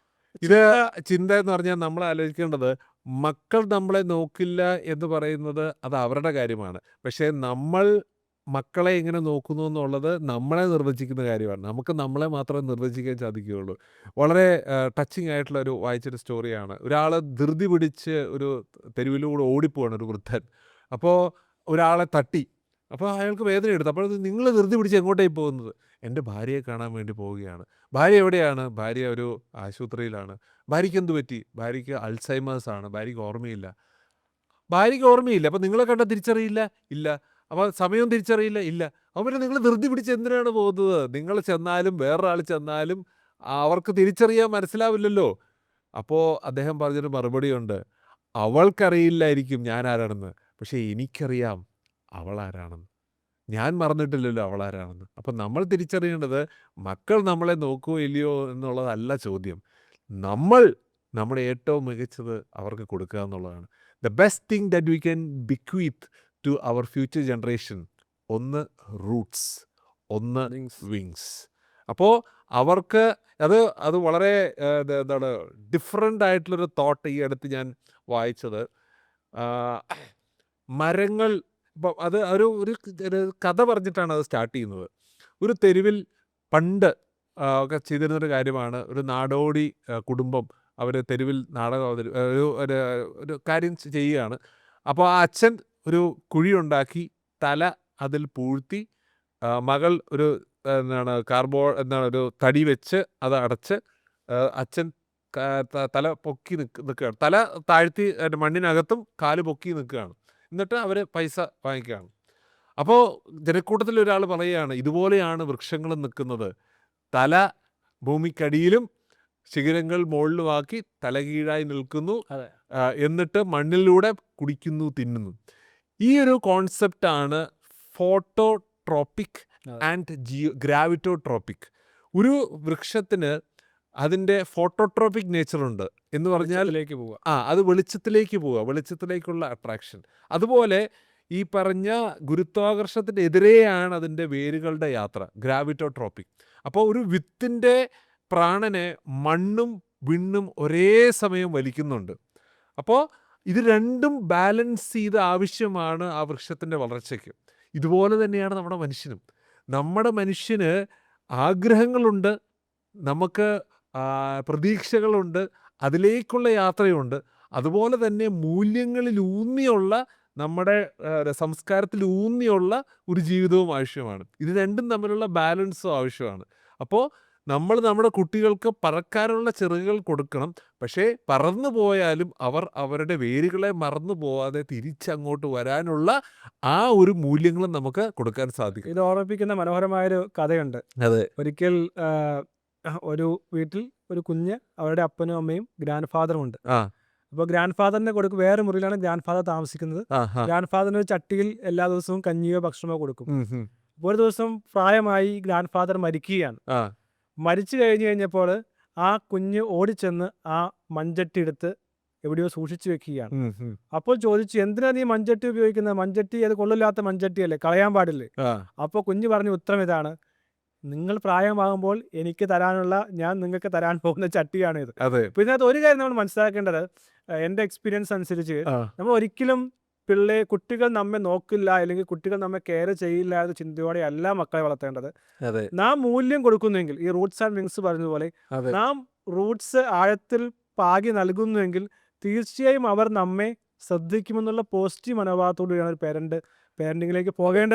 ഇത് ചിന്ത എന്ന് പറഞ്ഞാൽ നമ്മൾ ആലോചിക്കേണ്ടത് മക്കൾ നമ്മളെ നോക്കില്ല എന്ന് പറയുന്നത് അത് അവരുടെ കാര്യമാണ്. പക്ഷേ നമ്മൾ മക്കളെ എങ്ങനെ നോക്കുന്നു എന്നുള്ളത് നമ്മളെ നിർവചിക്കുന്ന കാര്യമാണ്. നമുക്ക് നമ്മളെ മാത്രമേ നിർവചിക്കാൻ സാധിക്കുകയുള്ളൂ. വളരെ ടച്ചിങ് ആയിട്ടുള്ള ഒരു വായിച്ചൊരു സ്റ്റോറിയാണ് ഒരാൾ ധൃതി പിടിച്ച് ഒരു തെരുവിലൂടെ ഓടിപ്പോവാണ് ഒരു വൃദ്ധൻ. അപ്പോൾ ഒരാളെ തട്ടി. അപ്പോൾ അയാൾക്ക് വേദന എടുത്തു. അപ്പോൾ നിങ്ങൾ ധൃതി പിടിച്ച് എങ്ങോട്ടേക്ക് പോകുന്നത്? എന്റെ ഭാര്യയെ കാണാൻ വേണ്ടി പോവുകയാണ്. ഭാര്യ എവിടെയാണ്? ഭാര്യ ഒരു ആശുപത്രിയിലാണ്. ഭാര്യയ്ക്ക് എന്ത് പറ്റി? ഭാര്യയ്ക്ക് അൾസൈമേഴ്സ് ആണ്. ഭാര്യയ്ക്ക് ഓർമ്മയില്ല. ഭാര്യയ്ക്ക് ഓർമ്മയില്ല. അപ്പോൾ നിങ്ങളെ കണ്ട തിരിച്ചറിയില്ല? ഇല്ല. അപ്പോൾ സമയം തിരിച്ചറിയില്ല? ഇല്ല. അപ്പോൾ പിന്നെ നിങ്ങൾ ധൃതി പിടിച്ച് എന്തിനാണ് പോകുന്നത്? നിങ്ങൾ ചെന്നാലും വേറൊരാൾ ചെന്നാലും അവർക്ക് തിരിച്ചറിയാൻ മനസ്സിലാവില്ലല്ലോ. അപ്പോൾ അദ്ദേഹം പറഞ്ഞൊരു മറുപടിയുണ്ട്. അവൾക്കറിയില്ലായിരിക്കും ഞാൻ ആരാണെന്ന്. പക്ഷേ എനിക്കറിയാം. അവൾ ആരാണെന്ന് ഞാൻ മറന്നിട്ടില്ലല്ലോ അവൾ ആരാണെന്ന് അപ്പം നമ്മൾ തിരിച്ചറിയേണ്ടത് മക്കൾ നമ്മളെ നോക്കുമോ ഇല്ലയോ എന്നുള്ളതല്ല ചോദ്യം. നമ്മൾ നമ്മുടെ ഏറ്റവും മികച്ചത് അവർക്ക് കൊടുക്കുക എന്നുള്ളതാണ്. The best thing that we can bequeath to our future generation ഒന്ന് റൂട്ട്സ് ഒന്ന് വിങ്സ് അപ്പോൾ അവർക്ക് അത് അത് വളരെ എന്താണ് ഡിഫറെന്റ് ആയിട്ടുള്ളൊരു തോട്ട് ഈ അടുത്ത് ഞാൻ വായിച്ചത്. മരങ്ങൾ ഇപ്പം അത് ഒരു ഒരു കഥ പറഞ്ഞിട്ടാണ് അത് സ്റ്റാർട്ട് ചെയ്യുന്നത്. ഒരു തെരുവിൽ പണ്ട് ഒക്കെ ചെയ്തിരുന്നൊരു കാര്യമാണ്. ഒരു നാടോടി കുടുംബം അവർ തെരുവിൽ നാടകം അവതരി ഒരു ഒരു കാര്യം ചെയ്യുകയാണ്. അപ്പോൾ ആ അച്ഛൻ ഒരു കുഴി ഉണ്ടാക്കി തല അതിൽ പൂഴ്ത്തി മകൾ ഒരു എന്താണ് കാർബോ എന്താണ് ഒരു തടി വെച്ച് അത് അടച്ച് അച്ഛൻ തല പൊക്കി നിൽക്കുക തല താഴ്ത്തി മണ്ണിനകത്തും കാൽ പൊക്കി നിൽക്കുകയാണ്. എന്നിട്ട് അവർ പൈസ വാങ്ങിക്കുകയാണ്. അപ്പോൾ ജനക്കൂട്ടത്തിൽ ഒരാൾ പറയുകയാണ് ഇതുപോലെയാണ് വൃക്ഷങ്ങൾ നിൽക്കുന്നത്. തല ഭൂമിക്കടിയിലും ശിഖരങ്ങൾ മുകളിലുമാക്കി തലകീഴായി നിൽക്കുന്നു എന്നിട്ട് മണ്ണിലൂടെ കുടിക്കുന്നു തിന്നുന്നു. ഈ ഒരു കോൺസെപ്റ്റാണ് phototropic tropic and geo gravitropic ഒരു വൃക്ഷത്തിന് അതിന്റെ ഫോട്ടോട്രോപ്പിക് നേച്ചറുണ്ട്. എന്ന് പറഞ്ഞാൽ പോവുക. ആ അത് വെളിച്ചത്തിലേക്ക് പോവുക വെളിച്ചത്തിലേക്കുള്ള അട്രാക്ഷൻ അതുപോലെ ഈ പറഞ്ഞ ഗുരുത്വാകർഷണത്തിന്റെ എതിരെയാണ് അതിന്റെ വേരുകളുടെ യാത്ര ഗ്രാവിറ്റോട്രോപ്പിക് അപ്പോൾ ഒരു വിത്തിന്റെ പ്രാണനെ മണ്ണും വിണ്ണും ഒരേ സമയം വലിക്കുന്നുണ്ട്. അപ്പോൾ ഇത് രണ്ടും ബാലൻസ് ചെയ്ത് ആവശ്യമാണ് ആ വൃക്ഷത്തിന്റെ വളർച്ചയ്ക്ക്. ഇതുപോലെ തന്നെയാണ് നമ്മുടെ മനുഷ്യനും. നമ്മുടെ മനുഷ്യന് ആഗ്രഹങ്ങളുണ്ട് നമുക്ക് പ്രതീക്ഷകളുണ്ട് അതിലേക്കുള്ള യാത്രയുണ്ട്. അതുപോലെ തന്നെ മൂല്യങ്ങളിൽ ഊന്നിയുള്ള നമ്മുടെ സംസ്കാരത്തിലൂന്നിയുള്ള സംസ്കാരത്തിൽ ഊന്നിയുള്ള ഒരു ജീവിതവും ആവശ്യമാണ്. ഇത് രണ്ടും തമ്മിലുള്ള ബാലൻസും ആവശ്യമാണ്. അപ്പോൾ നമ്മൾ നമ്മുടെ കുട്ടികൾക്ക് പറക്കാനുള്ള ചിറകുകൾ കൊടുക്കണം. പക്ഷേ പറന്നു പോയാലും അവർ അവരുടെ വേരുകളെ മറന്നു പോവാതെ തിരിച്ചങ്ങോട്ട് വരാനുള്ള ആ ഒരു മൂല്യങ്ങളും നമുക്ക് കൊടുക്കാൻ സാധിക്കും. ഇത് ഓർമ്മിപ്പിക്കുന്ന മനോഹരമായൊരു കഥയുണ്ട്. അതെ. ഒരിക്കൽ ആ, ഒരു വീട്ടിൽ ഒരു കുഞ്ഞ് അവരുടെ അപ്പനും അമ്മയും ഗ്രാൻഡ് ഫാദറും ഉണ്ട്. ആ. അപ്പോൾ ഗ്രാൻഡ് ഫാദറിനെ കൊടുക്കും വേറെ മുറിയിലാണ് ഗ്രാൻഡ് ഫാദർ താമസിക്കുന്നത്. ആ ആ. ഗ്രാൻഡ് ഫാദറിന് ഒരു ചട്ടിയിൽ എല്ലാ ദിവസവും കഞ്ഞിയോ ഭക്ഷണമോ കൊടുക്കും. ഉം, ഉം. അപ്പോൾ ഒരു ദിവസം പ്രായമായി ഗ്രാൻഡ് ഫാദർ മരിക്കുകയാണ്. ആ. മരിച്ചു കഴിഞ്ഞു കഴിഞ്ഞപ്പോൾ ആ കുഞ്ഞ് ഓടിച്ചെന്ന് ആ മൺചട്ടി എടുത്ത് എവിടെയോ സൂക്ഷിച്ചു വെക്കുകയാണ്. ഉം, ഉം. അപ്പോൾ ചോദിച്ചു എന്തിനാ നീ മൺചട്ടി ഉപയോഗിക്കുന്നത്? മൺചട്ടി അത് കൊള്ളില്ലാത്ത മൺചട്ടിയല്ലേ? കളയാൻ പാടില്ലേ? ആ. അപ്പോൾ കുഞ്ഞ് പറഞ്ഞ ഉത്തരം ഇതാണ്. നിങ്ങൾ പ്രായമാകുമ്പോൾ എനിക്ക് തരാനുള്ള ഞാൻ നിങ്ങൾക്ക് തരാൻ പോകുന്ന ചട്ടിയാണ് ഇത്. അതെ. പിന്നെ ഇതിനകത്ത് ഒരു കാര്യം നമ്മൾ മനസ്സിലാക്കേണ്ടത് എന്റെ എക്സ്പീരിയൻസ് അനുസരിച്ച് നമ്മൾ ഒരിക്കലും പിള്ളേ കുട്ടികൾ നമ്മെ നോക്കില്ല അല്ലെങ്കിൽ കുട്ടികൾ നമ്മെ കെയർ ചെയ്യില്ല എന്ന ചിന്തയോടെ അല്ല മക്കളെ വളർത്തേണ്ടത്. അതെ. നാം മൂല്യം കൊടുക്കുന്നെങ്കിൽ ഈ റൂട്ട്സ് ആൻഡ് വിങ്സ് പറഞ്ഞതുപോലെ നാം റൂട്ട്സ് ആഴത്തിൽ പാകി നൽകുന്നുവെങ്കിൽ തീർച്ചയായും അവർ നമ്മെ ശ്രദ്ധിക്കുമെന്നുള്ള പോസിറ്റീവ് മനോഭാവത്തോടെയാണ് ഒരു പേരന്റ് പേരന്റിങ്ങിലേക്ക് പോകേണ്ടത്.